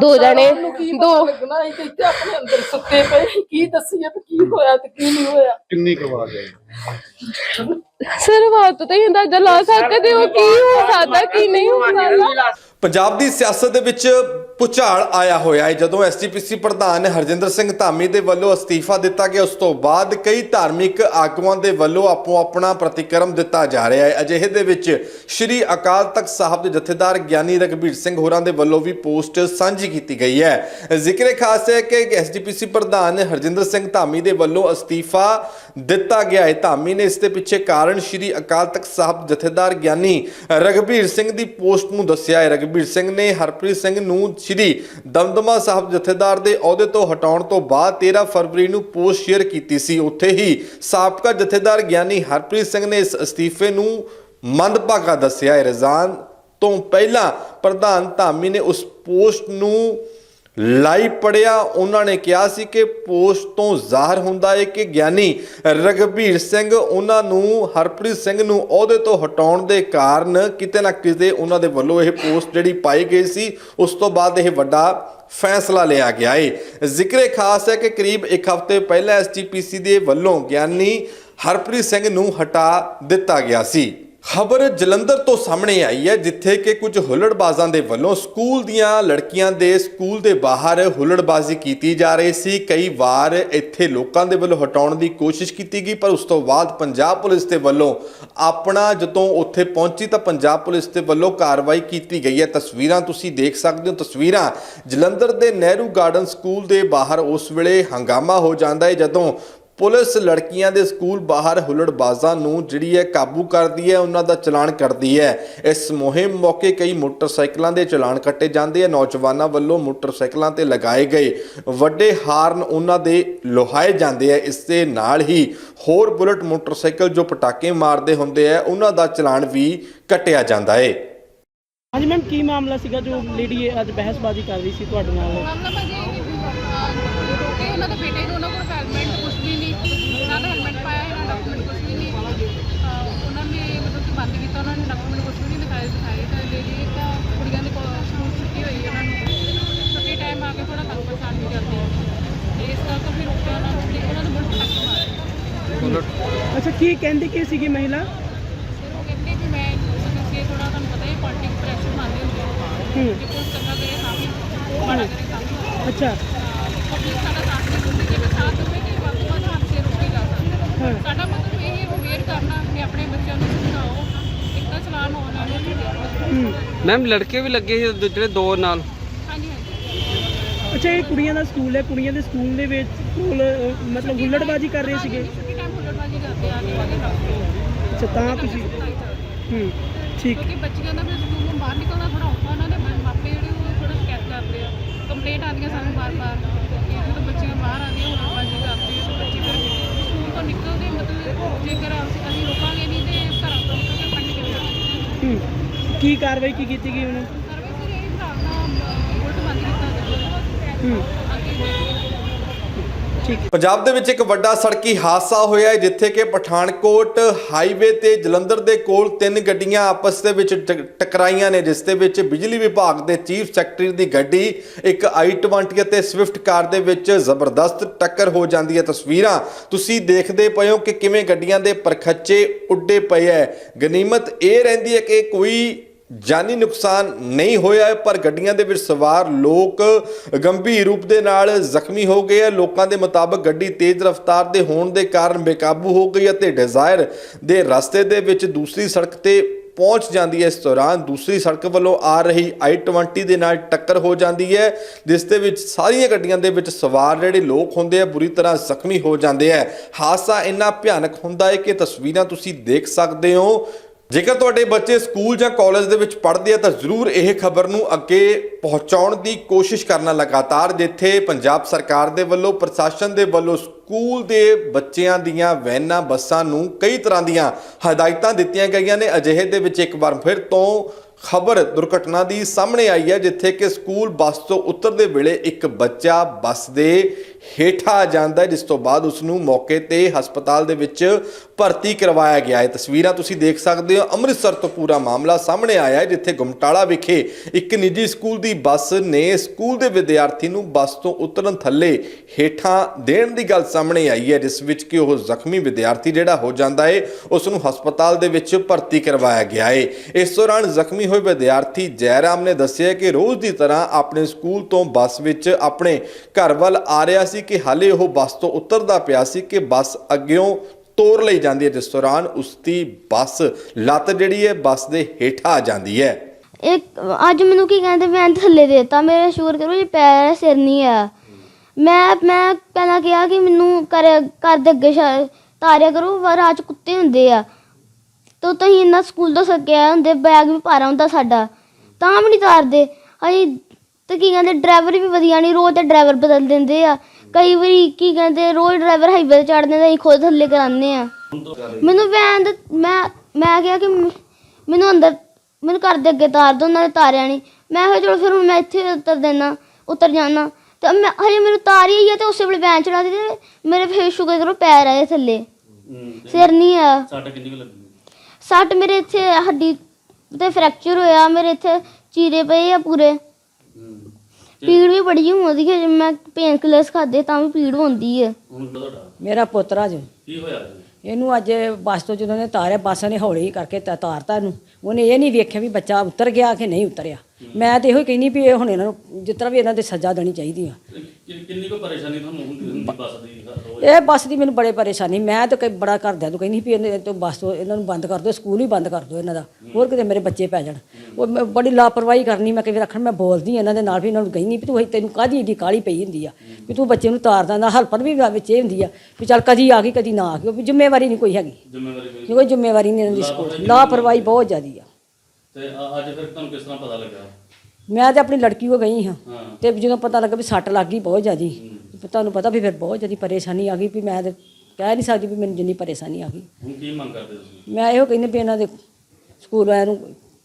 ਦੋ ਜਣੇ ਦੋ। ਲੱਗਣਾ ਹੈ ਕਿ ਇੱਥੇ ਆਪਣੇ ਅੰਦਰ ਸੁੱਤੇ ਪਏ ਕੀ ਦੱਸੀਏ ਵੀ ਕੀ ਹੋਇਆ ਤੇ ਕੀ ਨਹੀਂ ਹੋਇਆ। ਕਿੰਨੀ ਕਰਵਾ ਗਿਆ ਸਰ ਬਾਤ ਤਾਂ ਅੰਦਾਜ਼ਾ ਲਾ ਸਕਦੇ ਹੋ ਕੀ ਹੋ ਸਕਦਾ ਕੀ ਨਹੀਂ ਹੋ ਸਕਦਾ? ਪੰਜਾਬ ਦੀ ਸਿਆਸਤ ਦੇ ਵਿੱਚ ਪੁਚਾਲ ਆਇਆ ਹੋਇਆ ਹੈ। ਜਦੋਂ ਐਸਜੀਪੀਸੀ ਪ੍ਰਧਾਨ ਹਰਜਿੰਦਰ ਸਿੰਘ ਧਾਮੀ ਦੇ ਵੱਲੋਂ ਅਸਤੀਫਾ ਦਿੱਤਾ ਗਿਆ ਉਸ ਤੋਂ ਬਾਅਦ ਕਈ ਧਾਰਮਿਕ ਆਗੂਆਂ ਦੇ ਵੱਲੋਂ ਆਪੋ ਆਪਣਾ ਪ੍ਰਤੀਕਰਮ ਦਿੱਤਾ ਜਾ ਰਿਹਾ ਹੈ। ਅਜਿਹੇ ਦੇ ਵਿੱਚ ਸ਼੍ਰੀ ਅਕਾਲ ਤਖਤ ਸਾਹਿਬ ਦੇ ਜਥੇਦਾਰ ਗਿਆਨੀ ਰਘਬੀਰ ਸਿੰਘ ਹੋਰਾਂ ਦੇ ਵੱਲੋਂ ਵੀ ਪੋਸਟ ਸਾਂਝੀ ਕੀਤੀ ਗਈ ਹੈ। ਜ਼ਿਕਰੇ ਖਾਸ ਹੈ ਕਿ ਐਸਜੀਪੀਸੀ ਪ੍ਰਧਾਨ ਹਰਜਿੰਦਰ ਸਿੰਘ ਧਾਮੀ ਦੇ ਵੱਲੋਂ ਅਸਤੀਫਾ ਦਿੱਤਾ ਗਿਆ ਹੈ। ਧਾਮੀ ਨੇ ਇਸ ਦੇ ਪਿੱਛੇ ਕਾਰਨ ਸ਼੍ਰੀ ਅਕਾਲ ਤਖਤ ਸਾਹਿਬ ਜਥੇਦਾਰ ਗਿਆਨੀ ਰਘਬੀਰ ਸਿੰਘ ਦੀ ਪੋਸਟ ਨੂੰ ਦੱਸਿਆ ਹੈ। ਰਘਬੀਰ ਸਿੰਘ ਨੇ ਹਰਪ੍ਰੀਤ ਸਿੰਘ ਨੂੰ ਸ਼੍ਰੀ ਦਮਦਮਾ ਸਾਹਿਬ ਜਥੇਦਾਰ ਦੇ ਅਹੁਦੇ ਤੋਂ ਹਟਾਉਣ ਤੋਂ ਬਾਅਦ 13 ਫਰਵਰੀ ਨੂੰ ਪੋਸਟ ਸ਼ੇਅਰ ਕੀਤੀ ਸੀ। ਉੱਥੇ ਹੀ ਸਾਬਕਾ ਜਥੇਦਾਰ ਗਿਆਨੀ ਹਰਪ੍ਰੀਤ ਸਿੰਘ ਨੇ ਇਸ ਅਸਤੀਫੇ ਨੂੰ ਮੰਦਭਾਗਾ ਦੱਸਿਆ ਹੈ। ਰਜ਼ਾਨ ਤੋਂ ਪਹਿਲਾਂ ਪ੍ਰਧਾਨ ਧਾਮੀ ਨੇ ਉਸ ਪੋਸਟ ਨੂੰ ਲਾਈਵ ਪੜਿਆ, ਉਹਨਾਂ ਨੇ ਕਿਹਾ ਸੀ ਕਿ ਪੋਸਟ ਤੋਂ ਜ਼ਾਹਰ ਹੁੰਦਾ ਹੈ ਕਿ ਗਿਆਨੀ ਰਗਬੀਰ ਸਿੰਘ ਉਹਨਾਂ ਨੂੰ, ਹਰਪ੍ਰੀਤ ਸਿੰਘ ਨੂੰ ਅਹੁਦੇ ਤੋਂ ਹਟਾਉਣ ਦੇ ਕਾਰਨ ਕਿਤੇ ਨਾ ਕਿਤੇ ਉਹਨਾਂ ਦੇ ਵੱਲੋਂ ਇਹ ਪੋਸਟ ਜਿਹੜੀ ਪਾਈ ਗਈ ਸੀ, ਉਸ ਤੋਂ ਬਾਅਦ ਇਹ ਵੱਡਾ ਫੈਸਲਾ ਲਿਆ ਗਿਆ ਹੈ ਜ਼ਿਕਰੇ ਖਾਸ ਹੈ ਕਿ ਕਰੀਬ ਇੱਕ ਹਫ਼ਤੇ ਪਹਿਲਾਂ ਐਸਜੀਪੀਸੀ ਦੇ ਵੱਲੋਂ ਗਿਆਨੀ ਹਰਪ੍ਰੀਤ ਸਿੰਘ ਨੂੰ ਹਟਾ ਦਿੱਤਾ ਗਿਆ ਸੀ। ਖਬਰ ਜਲੰਧਰ ਤੋਂ ਸਾਹਮਣੇ ਆਈ ਹੈ, ਜਿੱਥੇ ਕਿ ਕੁਝ ਹੁੱਲੜਬਾਜ਼ਾਂ ਦੇ ਵੱਲੋਂ ਸਕੂਲ ਦੀਆਂ ਲੜਕੀਆਂ ਦੇ ਸਕੂਲ ਦੇ ਬਾਹਰ ਹੁੱਲੜਬਾਜ਼ੀ ਕੀਤੀ ਜਾ ਰਹੀ ਸੀ। ਕਈ ਵਾਰ ਇੱਥੇ ਲੋਕਾਂ ਦੇ ਵੱਲੋਂ ਹਟਾਉਣ ਦੀ ਕੋਸ਼ਿਸ਼ ਕੀਤੀ ਗਈ, ਪਰ ਉਸ ਤੋਂ ਬਾਅਦ ਪੰਜਾਬ ਪੁਲਿਸ ਦੇ ਵੱਲੋਂ ਆਪਣਾ ਜਦੋਂ ਉੱਥੇ ਪਹੁੰਚੀ ਤਾਂ ਪੰਜਾਬ ਪੁਲਿਸ ਦੇ ਵੱਲੋਂ ਕਾਰਵਾਈ ਕੀਤੀ ਗਈ ਹੈ। ਤਸਵੀਰਾਂ ਤੁਸੀਂ ਦੇਖ ਸਕਦੇ ਹੋ। ਤਸਵੀਰਾਂ ਜਲੰਧਰ ਦੇ ਨਹਿਰੂ ਗਾਰਡਨ ਸਕੂਲ ਦੇ ਬਾਹਰ ਉਸ ਵੇਲੇ ਹੰਗਾਮਾ ਹੋ ਜਾਂਦਾ ਹੈ, ਜਦੋਂ ਪੁਲਿਸ ਲੜਕੀਆਂ ਦੇ ਸਕੂਲ ਬਾਹਰ ਹੁੱਲੜਬਾਜ਼ਾਂ ਨੂੰ ਜਿਹੜੀ ਹੈ ਕਾਬੂ ਕਰਦੀ ਹੈ, ਉਹਨਾਂ ਦਾ ਚਲਾਨ ਕਰਦੀ ਹੈ। ਇਸ ਮੁਹਿੰਮ ਮੌਕੇ ਕਈ ਮੋਟਰਸਾਈਕਲਾਂ ਦੇ ਚਲਾਨ ਕੱਟੇ ਜਾਂਦੇ ਆ। ਨੌਜਵਾਨਾਂ ਵੱਲੋਂ ਮੋਟਰਸਾਈਕਲਾਂ ਤੇ ਲਗਾਏ ਗਏ ਵੱਡੇ ਹਾਰਨ ਉਹਨਾਂ ਦੇ ਲੋਹਾਏ ਜਾਂਦੇ ਆ। ਇਸ ਦੇ ਨਾਲ ਹੀ ਹੋਰ ਬੁਲਟ ਮੋਟਰਸਾਈਕਲ ਜੋ ਪਟਾਕੇ ਮਾਰਦੇ ਹੁੰਦੇ ਆ, ਉਹਨਾਂ ਦਾ ਚਲਾਨ ਵੀ ਕੱਟਿਆ ਜਾਂਦਾ ਏ। ਹਾਂਜੀ ਮੈਮ, ਕੀ ਮਾਮਲਾ ਸੀਗਾ ਜੋ ਲੇਡੀ ਅੱਜ ਬਹਿਸਬਾਜ਼ੀ ਕਰ ਰਹੀ ਸੀ ਤੁਹਾਡੇ ਨਾਲ? ਮਾਮਲਾ ਭਾਜੀ ਕਿ ਉਹਨਾਂ ਦੇ ਬੇਟੇ ਨੂੰ ਉਹਨਾਂ ਕੋਲ ਹੈਲਮਟ ਕੁਝ ਵੀ ਨਹੀਂ ਨਾ ਤਾਂ ਹੈਲਮਟ ਪਾਇਆ ਹੈ ਨਾ ਡਾਕੂਮੈਂਟ ਕੁਝ ਵੀ ਨਹੀਂ ਅਹ ਉਹਨਾਂ ਨੇ ਮਤਲਬ ਕਿ ਬੰਦ ਕੀਤਾ ਉਹਨਾਂ ਨੇ ਡਾਕੂਮੈਂਟ ਕੁਝ ਵੀ ਨਹੀਂ ਦਿਖਾਏ ਦਿਖਾਏ ਤਾਂ ਲੇਡੀ ਤਾਂ ਕੁੜੀਆਂ ਦੇ ਕੋਲ ਸਕੂਲ ਛੁੱਟੀ ਹੋਈ ਉਹਨਾਂ ਨੂੰ ਛੁੱਟੀ ਟਾਈਮ ਆ ਕੇ ਥੋੜਾ ਤੰਗ ਪਰੇਸ਼ਾਨ ਵੀ ਕਰਦੇ ਤੇ ਇਸ ਕਰਕੇ ਫਿਰ ਰੁਕਿਆ ਉਹਨਾਂ ਨੂੰ ਤੇ ਉਹਨਾਂ ਨੂੰ ਬੁਲਟ ਟੱਕ ਮਾਰਿਆ। ਅੱਛਾ ਕੀ ਕਹਿੰਦੀ ਕੀ ਸੀਗੀ ਮਹਿਲਾ? ਫਿਰ ਉਹ ਕਹਿੰਦੇ ਵੀ ਮੈਂ ਕਿ ਥੋੜਾ ਤੁਹਾਨੂੰ ਪਤਾ ਹੀ ਪੋਲਿਟਿਕ ਪ੍ਰੈਸ਼ਰ ਮੰਨਦੇ ਹੁੰਦੇ ਹੂੰ। ਜੇ ਕੋਈ ਚੰਗਾ ਕਰੇ ਤਾਂ ਵੀ ਮਾੜਾ ਕਰੇ ਤਾਂ ਵੀ। ਅੱਛਾ। ਪਬਲਿਕ ਸਾਡਾ ਸਾਥ ਨਹੀਂ ਦਿੰਦੀ ਜੇ ਸਾਥ ਦੇਵੇ ਕਿ ਵੱਧ ਤੋਂ ਵੱਧ ਹਾਦਸੇ ਰੋਕੇ ਜਾ ਸਕਦੇ ਹਾਂ। ਸਾਡਾ ਮਤਲਬ ਇਹ ਹੈ ਅਵੇਅਰ ਕਰਨਾ ਕਿ ਆਪਣੇ ਬੱਚਿਆਂ ਨੂੰ ਸਮਝਾਓ ਇੱਕ ਤਾਂ ਚਲਾਨ ਆਨਲਾਈਨ ਹੋ ਰਿਹਾ ਹੂੰ। ਮੈਮ ਲੜਕੇ ਵੀ ਲੱਗੇ ਸੀ ਜਿਹੜੇ ਦੋ ਨਾਲ। ਅੱਛਾ ਇਹ ਕੁੜੀਆਂ ਦਾ ਸਕੂਲ ਹੈ ਕੁੜੀਆਂ ਦੇ ਸਕੂਲ ਦੇ ਵਿੱਚ ਕੋਲ ਅਹ, ਮਤਲਬ ਹੁੱਲੜਬਾਜ਼ੀ ਕਰ ਰਹੇ ਸੀਗੇ। ਛੁੱਟੀ ਟਾਈਮ ਹੁੱਲੜਬਾਜ਼ੀ ਕਰਦੇ ਆ ਕੇ ਵਾਲੇ ਰੱਖਦੇ ਅੱਛਾ ਤਾਂ ਤੁਸੀਂ ਹੂੰ ਠੀਕ। ਕਿਉਂਕਿ ਬੱਚਿਆਂ ਦਾ ਫਿਰ ਸਕੂਲ ਤੋਂ ਬਾਹਰ ਨਿਕਲਣਾ ਥੋੜਾ ਔਖਾ ਉਹਨਾਂ ਦੇ ਮਾ- ਮਾਪੇ ਜਿਹੜੇ ਉਹ ਥੋੜਾ ਸ਼ਿਕਾਇਤ ਕਰਦੇ ਆ। ਕੰਪਲੇਂਟ ਆਉਂਦੀਆਂ ਸਾਨੂੰ ਬਾਰ-ਬਾਰ ਕਿ ਜਦੋਂ ਬੱਚੀਆਂ ਬਾਹਰ ਆਉਂਦੀਆਂ ਹੁੱਲੜਬਾਜ਼ੀ ਕਰਦੇ ਆ ਤਾਂ ਬੱਚੇ ਫਿਰ ਸਕੂਲ ਤੋਂ ਨਿਕਲਦੇ ਮਤਲਬ ਜੇਕਰ ਅਸੀਂ ਅਸੀਂ ਰੋਕਾਂਗੇ ਨਹੀਂ ਤੇ ਘਰਾਂ ਤੋਂ ਨਿਕਲ ਕੇ ਕਿਵੇਂ ਜਾਣਗੇ ਹੂੰ ਕੀ ਕਾਰਵਾਈ ਕੀ ਕੀਤੀ ਗਈ ਉਹਨੂੰ ਸਰਵੇ ਫਿਰ ਇਹ ਹਿਸਾਬ ਨਾਲ ਉਲਟ ਬੰਦ ਕੀਤਾ ਜਾਵੇ ਹੂੰ ਅੱਗੇ ਦੇਖੀਏ ਠੀਕ ਪੰਜਾਬ ਦੇ ਵਿੱਚ ਇੱਕ ਵੱਡਾ ਸੜਕੀ ਹਾਦਸਾ ਹੋਇਆ ਹੈ, ਜਿੱਥੇ ਕਿ ਪਠਾਨਕੋਟ ਹਾਈਵੇ ਤੇ ਜਲੰਧਰ ਦੇ ਕੋਲ ਤਿੰਨ ਗੱਡੀਆਂ ਆਪਸ ਦੇ ਵਿੱਚ ਟਕ ਟਕਰਾਈਆਂ ਨੇ, ਜਿਸ ਦੇ ਵਿੱਚ ਬਿਜਲੀ ਵਿਭਾਗ ਦੇ ਚੀਫ ਸੈਕਟਰੀ ਦੀ ਗੱਡੀ, ਇੱਕ i20 ਅਤੇ ਸਵਿਫਟ ਕਾਰ ਦੇ ਵਿੱਚ ਜ਼ਬਰਦਸਤ ਟੱਕਰ ਹੋ ਜਾਂਦੀ ਹੈ। ਤਸਵੀਰਾਂ ਤੁਸੀਂ ਦੇਖਦੇ ਪਏ ਹੋ ਕਿ ਕਿਵੇਂ ਗੱਡੀਆਂ ਦੇ ਪਰਖੱਚੇ ਉੱਡੇ ਪਏ ਹੈ। ਗਨੀਮਤ ਇਹ ਰਹਿੰਦੀ ਹੈ ਕਿ ਕੋਈ ਜਾਨੀ ਨੁਕਸਾਨ ਨਹੀਂ ਹੋਇਆ ਪਰ ਗੱਡੀਆਂ ਦੇ ਵਿੱਚ ਸਵਾਰ ਲੋਕ ਗੰਭੀਰ ਰੂਪ ਦੇ ਨਾਲ ਜ਼ਖਮੀ ਹੋ ਗਏ ਹੈ। ਲੋਕਾਂ ਦੇ ਮੁਤਾਬਕ ਗੱਡੀ ਤੇਜ਼ ਰਫ਼ਤਾਰ ਦੇ ਹੋਣ ਦੇ ਕਾਰਨ ਬੇਕਾਬੂ ਹੋ ਗਈ ਅਤੇ ਡਿਜ਼ਾਇਰ ਦੇ ਰਸਤੇ ਦੇ ਵਿੱਚ ਦੂਸਰੀ ਸੜਕ ਤੇ ਪਹੁੰਚ ਜਾਂਦੀ ਹੈ। ਇਸ ਦੌਰਾਨ ਦੂਸਰੀ ਸੜਕ ਵੱਲੋਂ ਆ ਰਹੀ i20 ਦੇ ਨਾਲ ਟੱਕਰ ਹੋ ਜਾਂਦੀ ਹੈ, ਜਿਸ ਦੇ ਵਿੱਚ ਸਾਰੀਆਂ ਗੱਡੀਆਂ ਦੇ ਵਿੱਚ ਸਵਾਰ ਜਿਹੜੇ ਲੋਕ ਹੁੰਦੇ ਆ, ਬੁਰੀ ਤਰ੍ਹਾਂ ਜ਼ਖਮੀ ਹੋ ਜਾਂਦੇ ਆ। ਹਾਦਸਾ ਇੰਨਾ ਭਿਆਨਕ ਹੁੰਦਾ ਹੈ ਕਿ ਤਸਵੀਰਾਂ ਤੁਸੀਂ ਦੇਖ ਸਕਦੇ ਹੋ। ਜੇਕਰ ਤੁਹਾਡੇ ਬੱਚੇ ਸਕੂਲ ਜਾਂ ਕਾਲਜ ਦੇ ਵਿੱਚ ਪੜ੍ਹਦੇ ਆ, ਤਾਂ ਜ਼ਰੂਰ ਇਹ ਖਬਰ ਨੂੰ ਅੱਗੇ ਪਹੁੰਚਾਉਣ ਦੀ ਕੋਸ਼ਿਸ਼ ਕਰਨਾ ਲਗਾਤਾਰ, ਜਿੱਥੇ ਪੰਜਾਬ ਸਰਕਾਰ ਦੇ ਵੱਲੋਂ, ਪ੍ਰਸ਼ਾਸਨ ਦੇ ਵੱਲੋਂ ਸਕੂਲ ਦੇ ਬੱਚਿਆਂ ਦੀਆਂ ਵੈਨਾਂ, ਬੱਸਾਂ ਨੂੰ ਕਈ ਤਰ੍ਹਾਂ ਦੀਆਂ ਹਦਾਇਤਾਂ ਦਿੱਤੀਆਂ ਗਈਆਂ ਨੇ। ਅਜਿਹੇ ਦੇ ਵਿੱਚ ਇੱਕ ਵਾਰ ਫਿਰ ਤੋਂ ਖਬਰ ਦੁਰਘਟਨਾ ਦੀ ਸਾਹਮਣੇ ਆਈ ਹੈ, ਜਿੱਥੇ ਕਿ ਸਕੂਲ ਬੱਸ ਤੋਂ ਉਤਰਦੇ ਵੇਲੇ ਇੱਕ ਬੱਚਾ ਬੱਸ ਦੇ ਹੇਠਾਂ ਆ ਜਾਂਦਾ ਜਿਸ ਤੋਂ ਬਾਅਦ ਉਸ ਨੂੰ ਮੌਕੇ ਤੇ ਹਸਪਤਾਲ ਦੇ ਵਿੱਚ ਭਰਤੀ ਕਰਵਾਇਆ ਗਿਆ ਹੈ। ਤਸਵੀਰਾਂ ਤੁਸੀਂ ਦੇਖ ਸਕਦੇ ਹੋ। ਅੰਮ੍ਰਿਤਸਰ ਤੋਂ ਪੂਰਾ ਮਾਮਲਾ ਸਾਹਮਣੇ ਆਇਆ ਹੈ, ਜਿੱਥੇ ਗੁਮਟਾਲਾ ਵਿਖੇ ਇੱਕ ਨਿੱਜੀ ਸਕੂਲ ਦੀ ਬੱਸ ਨੇ ਸਕੂਲ ਦੇ ਵਿਦਿਆਰਥੀ ਨੂੰ ਬੱਸ ਤੋਂ ਉਤਰਨ ਥੱਲੇ ਹੇਠਾਂ ਦੇਣ ਦੀ ਗੱਲ ਸਾਹਮਣੇ ਆਈ ਹੈ, ਜਿਸ ਵਿੱਚ ਕਿ ਉਹ ਜ਼ਖਮੀ ਵਿਦਿਆਰਥੀ ਜਿਹੜਾ ਹੋ ਜਾਂਦਾ ਹੈ ਉਸ ਨੂੰ ਹਸਪਤਾਲ ਦੇ ਵਿੱਚ ਭਰਤੀ ਕਰਵਾਇਆ ਗਿਆ ਹੈ। ਇਸ ਦੌਰਾਨ ਜ਼ਖਮੀ ਹੋਏ ਵਿਦਿਆਰਥੀ ਜੈਰਾਮ ਨੇ ਦੱਸਿਆ ਕਿ ਰੋਜ਼ ਦੀ ਤਰ੍ਹਾਂ ਆਪਣੇ ਸਕੂਲ ਤੋਂ ਬੱਸ ਵਿੱਚ ਆਪਣੇ ਘਰ ਵੱਲ ਆ ਰਿਹਾ ਸੀ ਕਿ ਹਾਲੇ ਉਹ ਬੱਸ ਤੋਂ ਉਤਰਦਾ ਪਿਆ ਸੀ ਕਿ ਬੱਸ ਅੱਗਿਓਂ ਤੋਰ ਲਈ ਜਾਂਦੀ ਹੈ, ਜਿਸ ਦੌਰਾਨ ਉਸ ਦੀ ਬੱਸ ਲੱਤ ਜਿਹੜੀ ਹੈ, ਬੱਸ ਦੇ ਹੇਠਾਂ ਆ ਜਾਂਦੀ ਹੈ। ਇੱਕ, ਅੱਜ ਮੈਨੂੰ ਕੀ ਕਹਿੰਦੇ, ਮੈਂ ਥੱਲੇ ਦੇਤਾ, ਮੇਰੇ ਸ਼ੂਰ ਕਰੋ, ਜੀ ਪੈਰ ਸਿਰ ਨਹੀਂ ਆ। ਮੈਂ ਮੈਂ ਪਹਿਲਾਂ ਕਿਹਾ ਕਿ ਮੈਨੂੰ ਘਰ ਘਰ ਦੇ ਅੱਗੇ ਤਾਰਿਆ ਕਰੋ, ਪਰ ਰਾਹ 'ਚ ਕੁੱਤੇ ਹੁੰਦੇ ਆ। ਤੋ ਤੁਸੀਂ ਇੰਨਾ ਸਕੂਲ ਤੋਂ ਸੱਕਿਆ ਹੁੰਦੇ, ਬੈਗ ਵੀ ਭਾਰਾ ਹੁੰਦਾ ਸਾਡਾ। ਤਾਂ ਵੀ ਨਹੀਂ ਤਾਰਦੇ। ਅਸੀਂ, ਤੇ ਕੀ ਕਹਿੰਦੇ, ਡਰਾਈਵਰ ਵੀ ਵਧੀਆ ਨਹੀਂ, ਰੋਜ਼ ਤੇ ਡਰਾਈਵਰ ਬਦਲ ਦਿੰਦੇ ਆ। ਕਈ ਵਾਰੀ ਕੀ ਕਹਿੰਦੇ ਰੋਜ਼ ਡਰਾਈਵਰ ਹਾਈਵੇ ਤੇ ਦਿੰਦਾ ਅਸੀਂ ਖੁਦ ਥੱਲੇ ਕਰਾਉਂਦੇ ਆ ਮੈਨੂੰ ਵੈਨ ਦੇ ਮੈਂ ਮੈਂ ਕਿਹਾ ਕਿ ਮ- ਮੈਨੂੰ ਅੰਦਰ ਮੈਨੂੰ ਘਰ ਦੇ ਅੱਗੇ ਤਾਰ ਦੋ ਉਹਨਾਂ ਨੇ ਤਾਰਿਆ ਨਹੀਂ ਮੈਂ ਕਿਹਾ ਚਲੋ ਫਿਰ ਹੁਣ ਮੈਂ ਇੱਥੇ ਉਤਰ ਦੇਣਾ ਉਤਰ ਜਾਣਾ ਤੇ ਮੈਂ ਹਜੇ ਮੈਨੂੰ ਤਾਰੀ ਆਈ ਹੈ ਤੇ ਉਸੇ ਵੇਲੇ ਵੈਨ ਚੜਾ ਦਿੱਤੀ ਮੇਰੇ ਫੇਸ ਸ਼ੁਕਰ ਕਰੋ ਪੈਰ ਆਏ ਥੱਲੇ। ਸਿਰ ਨਹੀਂ ਆ। ਸੱਟ ਕਿੰਨੀ ਕੁ ਲੱਗੀ ਸੱਟ ਮੇਰੇ ਇੱਥੇ ਹੱਡੀ ਤੇ ਫ੍ਰੈਕਚਰ ਹੋਇਆ ਮੇਰੇ ਇੱਥੇ ਚੀਰੇ ਪਏ ਆ ਪੂਰੇ। ਪੀੜ ਵੀ ਬੜੀ ਹੁੰਦੀ ਹੈ ਜੇ ਮੈਂ ਪੇਨ ਕਿਲਰਸ ਖਾਦੇ ਤਾਂ ਵੀ ਪੀੜ ਹੁੰਦੀ ਹੈ। ਹੁਣ ਤੁਹਾਡਾ? ਮੇਰਾ ਪੁੱਤਰ ਅੱਜ ਕੀ ਹੋਇਆ ਜੀ? ਇਹਨੂੰ ਅੱਜ ਬੱਸ ਤੋਂ ਜਦੋਂ ਨੇ ਤਾਰਿਆ ਬੱਸ ਨੇ ਹੌਲੀ ਕਰਕੇ ਤਾ- ਤਾਰਤਾ ਇਹਨੂੰ। ਉਹਨੇ ਇਹ ਨਹੀਂ ਵੇਖਿਆ ਵੀ ਬੱਚਾ ਉਤਰ ਗਿਆ ਕਿ ਨਹੀਂ ਉਤਰਿਆ। ਮੈਂ ਤੇ ਇਹੋ ਹੀ ਕਹਿੰਦੀ ਵੀ ਇਹ ਹੁਣ ਇਹਨਾਂ ਨੂੰ ਜਿਸ ਤਰ੍ਹਾਂ ਵੀ ਇਹਨਾਂ ਦੇ ਸਜ਼ਾ ਦੇਣੀ ਚਾਹੀਦੀ ਆ। ਕਿ- ਕਿੰਨੀ ਕੋ ਪਰੇਸ਼ਾਨੀ ਤੁਹਾਨੂੰ ਹੁੰਦੀ ਹੁੰਦੀ ਬੱਸ ਦੀ? ਇਹ ਬੱਸ ਦੀ ਮੈਨੂੰ ਬੜੇ ਪਰੇਸ਼ਾਨੀ ਮੈਂ ਤਾਂ ਕਈ ਬੜਾ ਘਰਦਿਆਂ ਨੂੰ ਕਹਿੰਦੀ ਵੀ ਇਹਨੇ ਤੋਂ ਬੱਸ ਤੋਂ ਇਹਨਾਂ ਨੂੰ ਬੰਦ ਕਰ ਦਿਓ ਸਕੂਲ ਹੀ ਬੰਦ ਕਰ ਦਿਓ ਇਹਨਾਂ ਦਾ ਹੋਰ ਕਿਤੇ ਮੇਰੇ ਬੱਚੇ ਪੈ ਜਾਣ। ਉਹ ਮੈਂ ਬੜੀ ਲਾਪਰਵਾਹੀ ਕਰਨੀ ਮੈਂ ਕਈ ਵਾਰ ਆਖਣ ਮੈਂ ਬੋਲਦੀ ਇਹਨਾਂ ਦੇ ਨਾਲ ਵੀ ਇਹਨਾਂ ਨੂੰ ਕਹਿੰਦੀ ਵੀ ਤੂੰ ਤੈਨੂੰ ਕਾਹਦੀ ਏਡੀ ਕਾਲੀ ਪਈ ਹੁੰਦੀ ਆ ਵੀ ਤੂੰ ਬੱਚੇ ਨੂੰ ਤਾਰ ਦਿੰਦਾ ਹਲਪਰ ਵੀ ਵਿੱਚ ਇਹ ਹੁੰਦੀ ਆ ਵੀ ਚੱਲ ਕਦੀ ਆ ਗਈ ਕਦੀ ਨਾ ਆ ਗਈ ਵੀ ਜ਼ਿੰਮੇਵਾਰੀ ਨਹੀਂ ਕੋਈ ਹੈਗੀ। ਜ਼ਿੰਮੇਵਾਰੀ ਕੋਈ ਕੋਈ ਜ਼ਿੰਮੇਵਾਰੀ ਨਹੀਂ ਇਹਨਾਂ ਦੀ ਸਕੂਲ। ਲਾਪਰਵਾਹੀ ਬਹੁਤ ਜ਼ਿਆਦੀ ਆ। ਤੇ ਅੱਜ ਫਿਰ ਤੁਹਾਨੂੰ ਕਿਸ ਤਰ੍ਹਾਂ ਪਤਾ ਲੱਗਾ? ਮੈਂ ਤੇ ਆਪਣੀ ਲੜਕੀ ਕੋ ਗਈ ਹਾਂ ਹਾਂ। ਤੇ ਜਦੋਂ ਪਤਾ ਲੱਗਾ ਵੀ ਸੱਟ ਲੱਗ ਗਈ ਬਹੁਤ ਜ਼ਿਆਦੀ। ਤੁਹਾਨੂੰ ਪਤਾ ਵੀ ਫਿਰ ਬਹੁਤ ਜ਼ਿਆਦੀ ਪਰੇਸ਼ਾਨੀ ਆ ਗਈ ਵੀ ਮੈਂ ਤੇ ਕਹਿ ਨਹੀਂ ਸਕਦੀ ਵੀ ਮੈਨੂੰ ਜਿੰਨੀ ਪਰੇਸ਼ਾਨੀ ਆ ਗਈ। ਹੁਣ ਕੀ ਮੰਗ ਕਰਦੇ ਤੁਸੀਂ? ਮੈਂ ਇਹੋ ਕਹਿੰਦੀ ਵੀ ਇਹਨਾਂ ਦੇ ਸਕੂਲ ਵਾਲਿਆਂ ਨੂੰ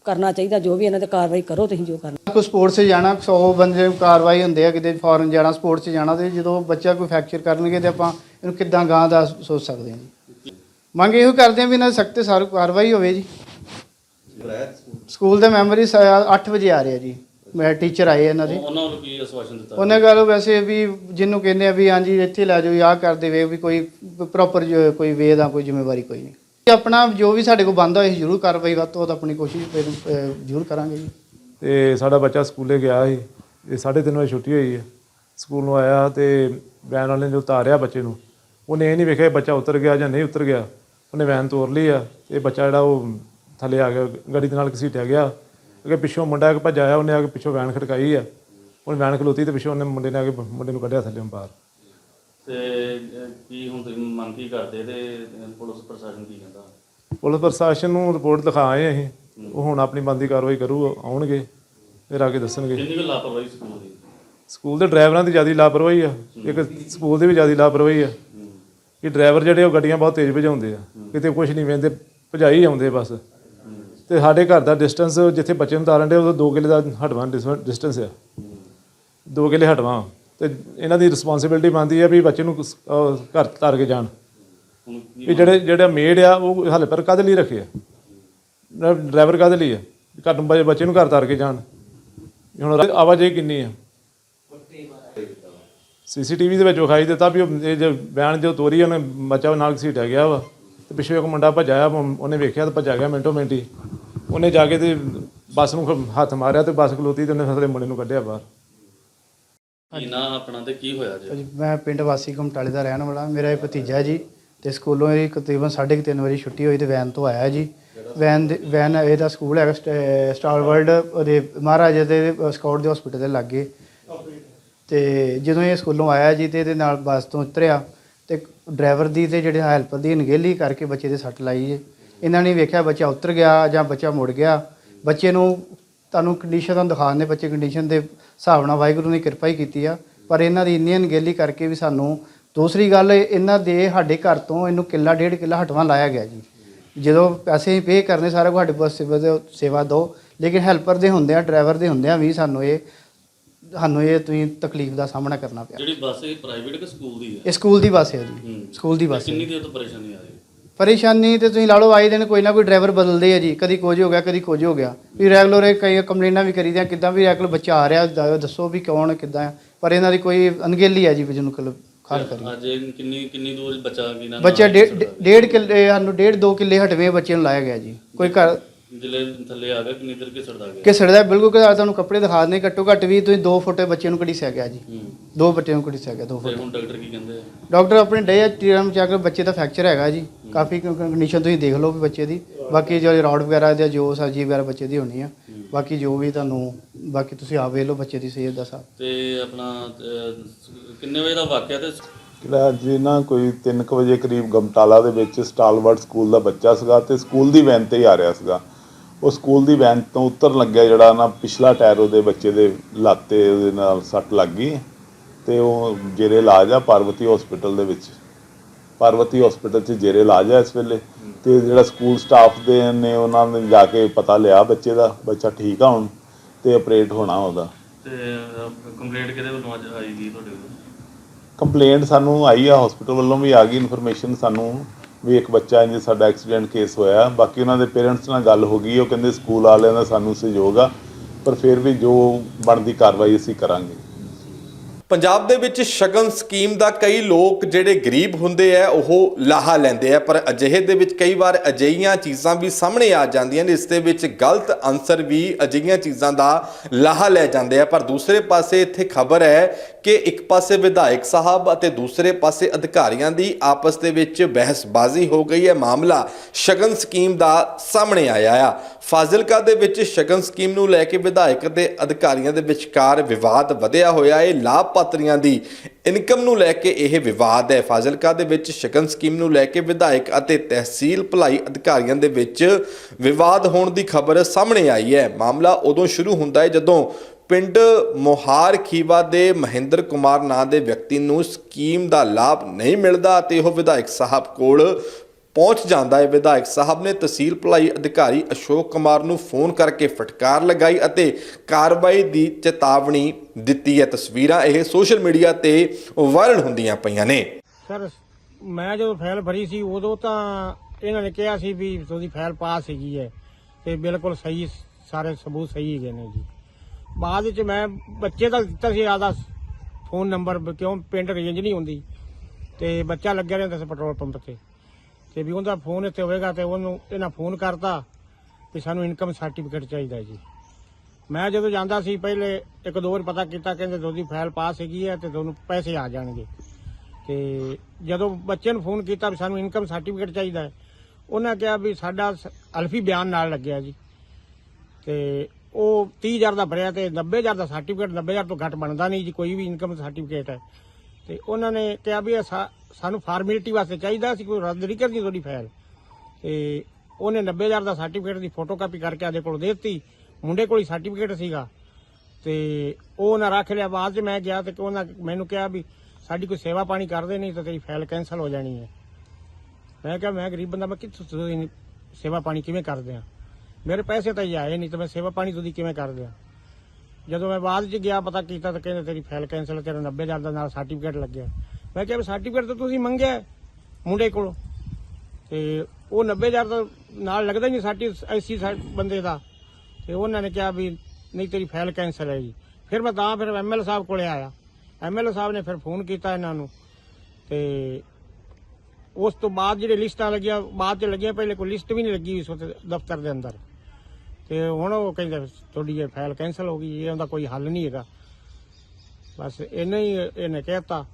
ਕਰਨਾ ਚਾਹੀਦਾ ਜੋ ਵੀ ਇਹਨਾਂ ਤੇ ਕਾਰਵਾਈ ਕਰੋ ਤੁਸੀਂ ਜੋ ਕਰਨਾ। ਕੋਈ ਸਪੋਰਟਸ 'ਚ ਜਾਣਾ 100 ਬੰਦੇ ਕਾਰਵਾਈ ਹੁੰਦੇ ਆ ਕਿਤੇ ਫੋਰਨ ਜਾਣਾ ਸਪੋਰਟਸ 'ਚ ਜਾਣਾ ਤੇ ਜਦੋਂ ਬੱਚਾ ਕੋਈ ਫ੍ਰੈਕਚਰ ਕਰਨਗੇ ਤੇ ਆਪਾਂ ਇਹਨੂੰ ਕਿੱਦਾਂ ਗਾਂ ਦਾ ਸੋਚ ਸਕਦੇ ਹਾਂ ਜੀ। ਮੰਗ ਇਹੋ ਕਰਦੇ ਆ ਵੀ ਇਹਨਾਂ ਸਖਤ ਸਾਰੀ ਕਾਰਵਾਈ ਹੋਵੇ ਜੀ। ਸਕੂਲ ਦੇ ਮੈਂਬਰ ਹੀ 8 ਵਜੇ ਆ ਰਹੇ ਆ ਜੀ। ਮੈਂ ਟੀਚਰ ਆਏ ਇਹਨਾਂ ਦੇ। ਉਹਨਾਂ ਨੂੰ ਕੀ ਆਸ਼ਵਾਸਨ ਦਿੱਤਾ? ਉਹਨੇ ਗੱਲ ਵੈਸੇ ਵੀ ਜਿਹਨੂੰ ਕਹਿੰਦੇ ਆ ਵੀ ਹਾਂਜੀ ਇੱਥੇ ਲੈ ਜਾਓ ਆਹ ਕਰ ਦੇਵੇ ਵੀ ਕੋਈ ਪ੍ਰੋਪਰ ਕੋਈ ਵੇ ਦਾ ਕੋਈ ਜ਼ਿੰਮੇਵਾਰੀ ਕੋਈ ਨਹੀਂ। ਆਪਣਾ ਜੋ ਵੀ ਸਾਡੇ ਕੋਲ ਬੰਦ ਹੋਏ ਜ਼ਰੂਰ ਕਾਰਵਾਈ ਵੱਧ ਤੋਂ ਵੱਧ ਆਪਣੀ ਕੋਸ਼ਿਸ਼ ਜ਼ਰੂਰ ਕਰਾਂਗੇ ਜੀ। ਤੇ ਸਾਡਾ ਬੱਚਾ ਸਕੂਲੇ ਗਿਆ ਸੀ ਇਹ 3:30 ਵਜੇ ਛੁੱਟੀ ਹੋਈ ਹੈ। ਸਕੂਲ ਨੂੰ ਆਇਆ ਤੇ ਵੈਨ ਵਾਲੇ ਨੇ ਜੋ ਉਤਾਰਿਆ ਬੱਚੇ ਨੂੰ ਉਹਨੇ ਇਹ ਨਹੀਂ ਵੇਖਿਆ ਬੱਚਾ ਉਤਰ ਗਿਆ ਜਾਂ ਨਹੀਂ ਉਤਰ ਗਿਆ। ਉਹਨੇ ਵੈਨ ਤੋਰ ਲਈ ਆ ਤੇ ਬੱਚਾ ਜਿਹੜਾ ਉਹ ਥੱਲੇ ਆ ਗਿਆ ਗੱਡੀ ਦੇ ਨਾਲ ਘਸੀਟਿਆ ਗਿਆ ਅੱਗੇ ਪਿੱਛੋਂ ਮੁੰਡਾ ਇੱਕ ਭੱਜ ਆਇਆ ਉਹਨੇ ਆ ਕੇ ਪਿੱਛੋਂ ਵੈਨ ਖੜਕਾਈ ਆ। ਉਹਨੇ ਵੈਨ ਖਲੋਤੀ ਤੇ ਪਿੱਛੋਂ ਉਹਨੇ ਮੁੰਡੇ ਨੇ ਆ ਕੇ ਮੁੰਡੇ ਨੂੰ ਕੱਢਿਆ ਥੱਲੇ ਬਾਹਰ। ਤੇ ਕੀ ਹੁਣ ਤੁਸੀਂ ਮੰਗ ਕੀ ਕਰਦੇ ਤੇ ਪੁਲਿਸ ਪ੍ਰਸ਼ਾਸਨ ਕੀ ਕਹਿੰਦਾ? ਪੁਲਿਸ ਪ੍ਰਸ਼ਾਸਨ ਨੂੰ ਰਿਪੋਰਟ ਲਿਖਾ ਆਏ ਅਸੀਂ। ਉਹ ਹੁਣ ਆਪਣੀ ਬੰਦੀ ਕਾਰਵਾਈ ਕਰੂ ਆਉਣਗੇ ਫਿਰ ਆ ਕੇ ਦੱਸਣਗੇ। ਕਿੰਨੀ ਕੁ ਲਾਪਰਵਾਹੀ ਸਕੂਲ ਦੀ? ਸਕੂਲ ਦੇ ਡਰਾਈਵਰਾਂ ਦੀ ਜ਼ਿਆਦਾ ਲਾਪਰਵਾਹੀ ਆ। ਇੱਕ ਸਕੂਲ ਦੀ ਵੀ ਜ਼ਿਆਦਾ ਲਾਪਰਵਾਹੀ ਆ। ਕਿ ਡਰਾਈਵਰ ਜਿਹੜੇ ਉਹ ਗੱਡੀਆਂ ਬਹੁਤ ਤੇਜ਼ ਭਜਾਉਂਦੇ ਆ। ਕਿਤੇ ਕੁਝ ਨਹੀਂ ਵੇਂਦੇ ਭਜਾਈ ਆਉਂਦੇ ਬਸ। ਤੇ ਸਾਡੇ ਘਰ ਦਾ ਡਿਸਟੈਂਸ ਜਿੱਥੇ ਬੱਚੇ ਨੂੰ ਤਾਰਨ ਦੇ ਉਹ 2 ਕਿਲੇ ਦਾ ਹਟਵਾਂ ਡਿਸਟੈਂਸ ਆ। 2 ਕਿਲੇ ਹਟਵਾਂ। ਤੇ ਇਹਨਾਂ ਦੀ ਰਿਸਪੌਂਸਿਬਿਲਟੀ ਬਣਦੀ ਆ ਵੀ ਬੱਚੇ ਨੂੰ ਘਰ ਤਾਰ ਕੇ ਜਾਣ। ਵੀ ਜਿਹੜੇ, ਜਿਹੜਾ ਮੇਡ ਆ, ਉਹ ਹਾਲੇ ਪਰ ਕਾਹਦੇ ਲਈ ਰੱਖੇ ਆ? ਡਰਾਈਵਰ ਕਾਹਦੇ ਲਈ ਆ? ਘਰ ਨੂੰ ਬੱਚੇ- ਨੂੰ ਘਰ ਤਾਰ ਕੇ ਜਾਣ। ਵੀ ਹੁਣ ਆਵਾਜਾਈ ਕਿੰਨੀ ਆ? ਸੀਸੀਟੀਵੀ ਦੇ ਵਿੱਚ ਵਿਖਾਈ ਦਿੱਤਾ ਵੀ ਉਹ ਇਹ ਜੋ ਬਿਆਨ ਜੋ ਤੋਰੀ ਉਹਨੇ ਬੱਚਾ ਨਾਲ ਘਸੀਟਿਆ ਗਿਆ ਵਾ। ਤੇ ਪਿੱਛੇ ਇੱਕ ਮੁੰਡਾ ਭੱਜਿਆ ਉਹਨੇ ਵੇਖਿਆ ਤੇ ਭੱਜਾ ਗਿਆ ਮਿੰਟੋ ਮਿੰਟੀ ਉਹਨੇ ਜਾ ਕੇ ਤੇ ਬੱਸ ਨੂੰ ਹੱਥ ਮਾਰਿਆ ਤੇ ਬੱਸ ਖਲੋਤੀ ਤੇ ਉਹਨੇ ਫਸਲੇ ਮੁੰਡੇ ਨੂੰ ਕੱਢਿਆ ਬਾਹਰ। ਕੀ ਨਾ ਆਪਣਾ ਤੇ ਕੀ ਹੋਇਆ ਜੀ? ਭਾਜੀ, ਮੈਂ ਪਿੰਡ ਵਾਸੀ ਘਮਟਾਲੇ ਦਾ ਰਹਿਣ ਵਾਲਾ ਮੇਰਾ ਇਹ ਭਤੀਜਾ ਜੀ ਤੇ ਸਕੂਲੋਂ ਇਹ ਤਕਰੀਬਨ 3:30 ਵਜੇ ਛੁੱਟੀ ਹੋਈ ਤੇ ਵੈਨ ਤੋਂ ਆਇਆ ਜੀ। ਵੈਨ ਦੇ- ਵੈਨ ਇਹਦਾ ਸਕੂਲ ਹੈਗਾ ਸਟ- ਸਟਾਰ ਵਰਲਡ ਉਹਦੇ ਮਹਾਰਾਜਾ ਦੇ ਸਕਾਊਟ ਦੇ ਹਸਪੀਟਲ ਦੇ ਲਾਗੇ। ਤੇ ਜਦੋਂ ਇਹ ਸਕੂਲੋਂ ਆਇਆ ਜੀ ਤੇ ਇਹਦੇ ਨਾਲ ਬੱਸ ਤੋਂ ਉਤਰਿਆ ਤੇ ਡਰਾਈਵਰ ਦੀ ਤੇ ਜਿਹੜੇ ਹੈਲਪਰ ਦੀ ਅਣਗਹਿਲੀ ਕਰਕੇ ਬੱਚੇ ਦੇ ਸੱਟ ਲਾਈ ਜੀ ਇਹਨਾਂ ਨੇ ਵੇਖਿਆ ਬੱਚਾ ਉਤਰ ਗਿਆ ਜਾਂ ਬੱਚਾ ਮੁੜ ਗਿਆ। ਬੱਚੇ ਨੂੰ ਤੁਹਾਨੂੰ ਕੰਡੀਸ਼ਨ ਤੁਹਾਨੂੰ ਦਿਖਾਉਂਦੇ ਬੱਚੇ ਕੰਡੀਸ਼ਨ ਦੇ ਹਿਸਾਬ ਨਾਲ ਵਾਹਿਗੁਰੂ ਨੇ ਕਿਰਪਾ ਹੀ ਕੀਤੀ ਆ। ਪਰ ਇਹਨਾਂ ਦੀ ਇੰਨੀ ਅਣਗਹਿਲੀ ਕਰਕੇ ਵੀ ਸਾਨੂੰ ਦੂਸਰੀ ਗੱਲ, ਇਹਨਾਂ ਦੇ ਸਾਡੇ ਘਰ ਤੋਂ ਇਹਨੂੰ ਕਿੱਲਾ ਡੇਢ ਕਿੱਲਾ ਹਟਵਾ ਲਾਇਆ ਗਿਆ ਜੀ। ਜਦੋਂ ਪੈਸੇ ਪੇ ਕਰਨੇ, ਸਾਰਾ ਕੁਝ ਸਾਡੇ ਪਾਸ ਸੇਵਾ ਦਿਓ- ਸੇਵਾ ਦੋ ਲੇਕਿਨ ਹੈਲਪਰ ਦੇ ਹੁੰਦਿਆਂ, ਡਰਾਈਵਰ ਦੇ ਹੁੰਦਿਆਂ ਵੀ ਸਾਨੂੰ ਇਹ ਸਾਨੂੰ ਇਹ ਤੁਸੀਂ ਤਕਲੀਫ ਦਾ ਸਾਹਮਣਾ ਕਰਨਾ ਪਿਆ। ਜਿਹੜੀ ਬੱਸ ਇਹ ਪ੍ਰਾਈਵੇਟ ਕਿ ਸਕੂਲ ਦੀ ਹੈ ਇਹ ਸਕੂਲ ਦੀ ਬੱਸ ਹੈ ਜੀ। ਸਕੂਲ ਦੀ ਬੱਸ ਹੈ। ਕਿੰਨੀ ਦੇਰ ਤੋਂ ਪਰੇਸ਼ਾਨੀ ਆ ਰਹੀ ਹੈ? ਪਰੇਸ਼ਾਨੀ ਤੇ ਤੁਸੀਂ ਲਾ ਲਓ ਆਏ ਦਿਨ ਕੋਈ ਨਾ ਕੋਈ ਡਰਾਈਵਰ ਬਦਲਦੇ ਆ ਜੀ। ਕਦੀ ਕੁਝ ਹੋ ਗਿਆ ਕਦੀ ਕੁਝ ਹੋ ਗਿਆ। ਵੀ ਰੈਗੂਲਰ ਇਹ ਕਈ ਕੰਪਲੇਨਾਂ ਵੀ ਕਰੀਦੀਆਂ ਕਿੱਦਾਂ ਵੀ ਰੈਗੂਲਰ ਬੱਚਾ ਆ ਰਿਹਾ ਦ- ਦੱਸੋ ਵੀ ਕੌਣ ਕਿੱਦਾਂ ਆ। ਪਰ ਇਹਨਾਂ ਦੀ ਕੋਈ ਅਣਗਹਿਲੀ ਹੈ ਜੀ ਵੀ ਜਿਹਨੂੰ ਕਲ ਖਾਲ ਕਰੀ। ਅੱਜ ਇਹ ਕਿੰਨੀ ਕਿੰਨੀ ਦੂਰ ਬੱਚਾ ਕੀ ਨਾ ਬੱਚਾ ਡੇ- ਡੇ- ਡੇਢ ਕਿੱਲੇ ਸਾਨੂੰ ਡੇਢ ਦੋ ਕਿੱਲੇ ਹਟਵੇਂ ਬੱਚੇ ਨੂੰ ਲਾਇਆ ਗਿਆ ਜੀ। ਕੋਈ ਘਰ ਜਿਲੇ ਥੱਲੇ ਆ ਗਿਆ ਕਿੰਨੀ ਦੇਰ ਕੇ ਸੜਦਾ ਗਿਆ? ਕਿ ਸੜਦਾ? ਬਿਲਕੁਲ ਕਿ ਤੁਹਾਨੂੰ ਕੱਪੜੇ ਦਿਖਾ ਦਿੰਦੇ ਘੱਟੋ ਘੱਟ ਵੀ ਤੁਸੀਂ 2 ਫੁੱਟ ਬੱਚੇ ਨੂੰ ਘੜੀਸਿਆ ਗਿਆ ਜੀ। ਦੋ ਬੱਚੇ ਨੂੰ ਘੜੀਸਿਆ ਗਿਆ 2 ਤੇ ਫੁੱਟ। ਹੁਣ ਡਾਕਟਰ ਕੀ ਕਹਿੰਦੇ ਆ? ਡਾਕਟਰ ਆਪਣੇ ਡੇ ਟੀਰਮ ਚੈੱਕ ਬੱਚੇ ਦਾ ਫ੍ਰੈਕਚਰ ਹੈਗਾ ਜੀ। ਕਾਫੀ ਕੰਡੀਸ਼ਨ ਤੁਸੀਂ ਦੇਖ ਲਓ ਵੀ ਬੱਚੇ ਦੀ। ਬਾਕੀ ਜੋ ਰੌਡ ਵਗੈਰਾ ਜਾਂ ਜੋ ਸਰਜੀ ਵਗੈਰਾ ਬੱਚੇ ਦੀ ਹੋਣੀ ਆ। ਬਾਕੀ ਜੋ ਵੀ ਤੁਹਾਨੂੰ ਬਾਕੀ ਤੁਸੀਂ ਆਪ ਵੇਖ ਲਓ ਬੱਚੇ ਦੀ ਸਿਹਤ ਦਾ ਸਾਬ ਤੇ ਆਪਣਾ ਅਹ, ਕਿੰਨੇ ਵਜੇ ਦਾ ਵਾਕਿਆ ਤੇ? ਜਿਹੜਾ ਅੱਜ ਨਾ ਕੋਈ 3 ਵਜੇ ਕਰੀਬ ਗਮਟਾਲਾ ਦੇ ਵਿੱਚ ਸਟਾਲਵਰਡ ਸਕੂਲ ਦਾ ਬੱਚਾ ਸੀਗਾ ਤੇ ਸਕੂਲ ਦੀ ਵੈਨ ਤੇ ਹੀ ਆ ਰਿਹਾ ਸੀਗਾ। ਉਹ ਸਕੂਲ ਦੀ ਵੈਨ ਤੋਂ ਉਤਰਨ ਲੱਗਿਆ ਜਿਹੜਾ ਨਾ ਪਿਛਲਾ ਟਾਇਰ ਉਹਦੇ ਬੱਚੇ ਦੇ ਲਾਤੇ ਉਹਦੇ ਨਾਲ ਸੱਟ ਲੱਗ ਗਈ ਤੇ ਉਹ ਜੇਰੇ ਇਲਾਜ ਆ ਪਾਰਵਤੀ ਹਸਪੀਟਲ ਦੇ ਵਿੱਚ। ਪਾਰਵਤੀ ਹਸਪੀਟਲ 'ਚ ਜੇਰੇ ਇਲਾਜ ਆ ਇਸ ਵੇਲੇ। ਤੇ ਜਿਹੜਾ ਸਕੂਲ ਸਟਾਫ ਦੇ ਨੇ ਉਹਨਾਂ ਨੇ ਜਾ ਕੇ ਪਤਾ ਲਿਆ ਬੱਚੇ ਦਾ ਬੱਚਾ ਠੀਕ ਆ ਹੁਣ ਤੇ ਆਪਰੇਟ ਹੋਣਾ ਉਹਦਾ। ਤੇ ਕੰਪਲੀਟ ਕਿਹਦੇ ਵੱਲੋਂ ਅੱਜ ਆਈ ਗਈ ਤੁਹਾਡੇ ਕੋਲ ਕੰਪਲੇਂਟ ਸਾਨੂੰ ਆਈ ਆ ਹਸਪੀਟਲ ਵੱਲੋਂ ਵੀ ਆ ਗਈ ਇਨਫੋਰਮੇਸ਼ਨ ਸਾਨੂੰ। ਵੀ ਇੱਕ ਬੱਚਾ ਇੰਜ ਸਾਡਾ ਐਕਸੀਡੈਂਟ ਕੇਸ ਹੋਇਆ। ਬਾਕੀ ਉਹਨਾਂ ਦੇ ਪੇਰੈਂਟਸ ਨਾਲ ਗੱਲ ਹੋ ਗਈ, ਉਹ ਕਹਿੰਦੇ ਸਕੂਲ ਵਾਲਿਆਂ ਦਾ ਸਾਨੂੰ ਸਹਿਯੋਗ ਆ, ਪਰ ਫਿਰ ਵੀ ਜੋ ਬਣਦੀ ਕਾਰਵਾਈ ਅਸੀਂ ਕਰਾਂਗੇ। ਪੰਜਾਬ ਦੇ ਵਿੱਚ ਸ਼ਗਨ ਸਕੀਮ ਦਾ ਕਈ ਲੋਕ ਜਿਹੜੇ ਗਰੀਬ ਹੁੰਦੇ ਆ, ਉਹ ਲਾਹਾ ਲੈਂਦੇ ਆ, ਪਰ ਅਜਿਹੇ ਦੇ ਵਿੱਚ ਕਈ ਵਾਰ ਅਜਿਹੀਆਂ ਚੀਜ਼ਾਂ ਵੀ ਸਾਹਮਣੇ ਆ ਜਾਂਦੀਆਂ ਨੇ, ਇਸ ਦੇ ਵਿੱਚ ਗਲਤ ਅਨਸਰ ਵੀ ਅਜਿਹੀਆਂ ਚੀਜ਼ਾਂ ਦਾ ਲਾਹਾ ਲੈ ਜਾਂਦੇ ਆ। ਪਰ ਦੂਸਰੇ ਪਾਸੇ ਇੱਥੇ ਖਬਰ ਹੈ ਕਿ ਇੱਕ ਪਾਸੇ ਵਿਧਾਇਕ ਸਾਹਿਬ ਅਤੇ ਦੂਸਰੇ ਪਾਸੇ ਅਧਿਕਾਰੀਆਂ ਦੀ ਆਪਸ ਦੇ ਵਿੱਚ ਬਹਿਸਬਾਜ਼ੀ ਹੋ ਗਈ ਹੈ। ਮਾਮਲਾ ਸ਼ਗਨ ਸਕੀਮ ਦਾ ਸਾਹਮਣੇ ਆਇਆ ਆ। ਫਾਜ਼ਿਲਕਾ ਦੇ ਵਿੱਚ ਸ਼ਗਨ ਸਕੀਮ ਨੂੰ ਲੈ ਕੇ ਵਿਧਾਇਕ ਅਤੇ ਅਧਿਕਾਰੀਆਂ ਦੇ ਵਿਚਕਾਰ ਵਿਵਾਦ ਵਧਿਆ ਹੋਇਆ ਹੈ। ਲਾਭਪਾਤਰੀਆਂ ਦੀ ਇਨਕਮ ਨੂੰ ਲੈ ਕੇ ਇਹ ਵਿਵਾਦ ਹੈ। ਫਾਜ਼ਿਲਕਾ ਦੇ ਵਿੱਚ ਸ਼ਗਨ ਸਕੀਮ ਨੂੰ ਲੈ ਕੇ ਵਿਧਾਇਕ ਅਤੇ ਤਹਿਸੀਲ ਭਲਾਈ ਅਧਿਕਾਰੀਆਂ ਦੇ ਵਿੱਚ ਵਿਵਾਦ ਹੋਣ ਦੀ ਖਬਰ ਸਾਹਮਣੇ ਆਈ ਹੈ। ਮਾਮਲਾ ਉਦੋਂ ਸ਼ੁਰੂ ਹੁੰਦਾ ਹੈ ਜਦੋਂ ਪਿੰਡ ਮੋਹਾਰ ਖੀਵਾ ਦੇ ਮਹਿੰਦਰ ਕੁਮਾਰ ਨਾਂ ਦੇ ਵਿਅਕਤੀ ਨੂੰ ਸਕੀਮ ਦਾ ਲਾਭ ਨਹੀਂ ਮਿਲਦਾ ਤੇ ਉਹ ਵਿਧਾਇਕ ਸਾਹਿਬ ਕੋਲ ਪਹੁੰਚ ਜਾਂਦਾ ਹੈ। ਵਿਧਾਇਕ ਸਾਹਿਬ ਨੇ ਤਹਿਸੀਲ ਭਲਾਈ ਅਧਿਕਾਰੀ ਅਸ਼ੋਕ ਕੁਮਾਰ ਨੂੰ ਫੋਨ ਕਰਕੇ ਫਟਕਾਰ ਲਗਾਈ ਅਤੇ ਕਾਰਵਾਈ ਦੀ ਚੇਤਾਵਨੀ ਦਿੱਤੀ ਹੈ। ਤਸਵੀਰਾਂ ਇਹ ਸੋਸ਼ਲ ਮੀਡੀਆ ਤੇ ਵਾਇਰਲ ਹੁੰਦੀਆਂ ਪਈਆਂ ਨੇ। ਸਰ, ਮੈਂ ਜਦੋਂ ਫਾਈਲ ਭਰੀ ਸੀ, ਉਦੋਂ ਤਾਂ ਇਹਨਾਂ ਨੇ ਕਿਹਾ ਸੀ ਵੀ ਤੁਹਾਡੀ ਫਾਈਲ ਪਾਸ ਹੈਗੀ ਹੈ ਤੇ ਬਿਲਕੁਲ ਸਹੀ, ਸਾਰੇ ਸਬੂਤ ਸਹੀ ਹੈਗੇ ਨੇ ਜੀ। ਬਾਅਦ ਵਿੱਚ ਮੈਂ ਬੱਚੇ ਦਾ ਦਿੱਤਾ ਸੀ ਆਦਾ ਫੋਨ ਨੰਬਰ ਕਿਉਂ ਪਿੰਡ ਰੇਂਜ ਨਹੀਂ ਹੁੰਦੀ। ਤੇ ਬੱਚਾ ਲੱਗਿਆ ਰਹਿੰਦਾ ਸੀ ਪੈਟਰੋਲ ਪੰਪ ਤੇ। ਤੇ ਵੀ ਉਹਦਾ ਫੋਨ ਇੱਥੇ ਹੋਵੇਗਾ ਤੇ ਉਹਨੂੰ ਇਹਨਾਂ ਫੋਨ ਕਰਤਾ ਵੀ ਸਾਨੂੰ ਇਨਕਮ ਸਰਟੀਫਿਕੇਟ ਚਾਹੀਦਾ ਜੀ। ਮੈਂ ਜਦੋਂ ਜਾਂਦਾ ਸੀ, ਪਹਿਲੇ ਇੱਕ ਦੋ ਵਾਰ ਪਤਾ ਕੀਤਾ, ਕਹਿੰਦੇ ਤੁਹਾਡੀ ਫਾਈਲ ਪਾਸ ਹੈਗੀ ਹੈ ਤੇ ਤੁਹਾਨੂੰ ਪੈਸੇ ਆ ਜਾਣਗੇ। ਤੇ ਜਦੋਂ ਬੱਚੇ ਨੂੰ ਫੋਨ ਕੀਤਾ ਵੀ ਸਾਨੂੰ ਇਨਕਮ ਸਰਟੀਫਿਕੇਟ ਚਾਹੀਦਾ ਹੈ, ਉਹਨਾਂ ਕਿਹਾ ਵੀ ਸਾਡਾ ਸ- ਅਲਫੀ ਬਿਆਨ ਨਾਲ ਲੱਗਿਆ ਜੀ। ਤੇ ਉਹ 30000 ਦਾ ਭਰਿਆ ਤੇ 90000 ਦਾ ਸਰਟੀਫਿਕੇਟ 90000 ਤੋਂ ਘੱਟ ਬਣਦਾ ਨਹੀਂ ਜੀ, ਕੋਈ ਵੀ ਇਨਕਮ ਸਰਟੀਫਿਕੇਟ ਹੈ। ਤੇ ਉਹਨਾਂ ਨੇ ਕਿਹਾ ਵੀ ਇਹ ਸਾ- ਸਾਨੂੰ ਫਾਰਮੈਲਿਟੀ ਵਾਸਤੇ ਚਾਹੀਦਾ ਸੀ ਕੋਈ ਰੱਦ ਨਹੀਂ ਕਰਨੀ ਤੁਹਾਡੀ ਫਾਈਲ ਤੇ ਉਹਨੇ 90000 ਦਾ ਸਰਟੀਫਿਕੇਟ ਦੀ ਫੋਟੋਕਾਪੀ ਕਰਕੇ ਆਦੇ ਕੋਲ ਦੇ ਦਿੱਤੀ। ਮੁੰਡੇ ਕੋਲ ਹੀ ਸਰਟੀਫਿਕੇਟ ਸੀਗਾ। ਤੇ ਉਹ ਉਹਨਾਂ ਰੱਖ ਲਿਆ। ਬਾਅਦ ਚ ਮੈਂ ਗਿਆ ਤੇ ਉਹਨਾਂ ਮੈਨੂੰ ਕਿਹਾ ਵੀ ਸਾਡੀ ਕੋਈ ਸੇਵਾ ਪਾਣੀ ਕਰਦੇ ਨਹੀਂ ਤਾਂ ਤੇਰੀ ਫਾਈਲ ਕੈਨਸਲ ਹੋ ਜਾਣੀ ਹੈ। ਮੈਂ ਕਿਹਾ, ਮੈਂ ਗਰੀਬ ਬੰਦਾ, ਮੈਂ ਕਿੱਥੋਂ ਤੁਸੀਂ ਸੇਵਾ ਪਾਣੀ ਕਿਵੇਂ ਕਰਦੇ ਆ? ਮੇਰੇ ਪੈਸੇ ਤਾਂ ਹੀ ਆਏ ਨਹੀਂ ਤਾਂ ਮੈਂ ਸੇਵਾ ਪਾਣੀ ਤੁਹਾਡੀ ਕਿਵੇਂ ਕਰਦੇ ਆ? ਜਦੋਂ ਮੈਂ ਬਾਅਦ ਚ ਗਿਆ, ਪਤਾ ਕੀਤਾ ਤਾਂ ਕਹਿੰਦੇ ਤੇਰੀ ਫਾਈਲ ਕੈਨਸਲ ਤੇਰਾ 90000 ਦਾ ਨਾਲ ਸਰਟੀਫਿਕੇਟ ਲੱਗਿਆ। ਮੈਂ ਕਿਹਾ ਵੀ ਸਰਟੀਫਿਕੇਟ ਤਾਂ ਤੁਸੀਂ ਮੰਗਿਆ ਮੁੰਡੇ ਕੋਲੋਂ। ਤੇ ਉਹ 90000 ਦਾ ਨਾਲ ਲੱਗਦਾ ਨਹੀਂ ਸਾਡੀ ਐਸੀ ਬੰਦੇ ਦਾ। ਤੇ ਉਹਨਾਂ ਨੇ ਕਿਹਾ ਵੀ ਨਹੀਂ, ਤੇਰੀ ਫਾਈਲ ਕੈਨਸਲ ਹੈ ਜੀ। ਫਿਰ ਮੈਂ ਤਾਂ ਫਿਰ ਐਮਐਲ ਸਾਹਿਬ ਕੋਲੇ ਆਇਆ। ਐਮਐਲ ਸਾਹਿਬ ਨੇ ਫਿਰ ਫੋਨ ਕੀਤਾ ਇਹਨਾਂ ਨੂੰ। ਤੇ ਉਸ ਤੋਂ ਬਾਅਦ ਜਿਹੜੇ ਲਿਸਟਾਂ ਲੱਗੀਆਂ, ਬਾਅਦ ਚ ਲੱਗੀਆਂ, ਪਹਿਲੇ ਕੋਈ ਲਿਸਟ ਵੀ ਨਹੀਂ ਲੱਗੀ ਉਸ ਦਫ਼ਤਰ ਦੇ ਅੰਦਰ। ਤੇ ਹੁਣ ਉਹ ਕਹਿੰਦੇ ਤੁਹਾਡੀ ਇਹ ਫਾਈਲ ਕੈਨਸਲ ਹੋ ਗਈ ਇਹਦਾ ਕੋਈ ਹੱਲ ਨਹੀਂ ਹੈਗਾ। ਬਸ ਇੰਨਾ ਹੀ ਇਹਨੇ ਕਹਿਤਾ।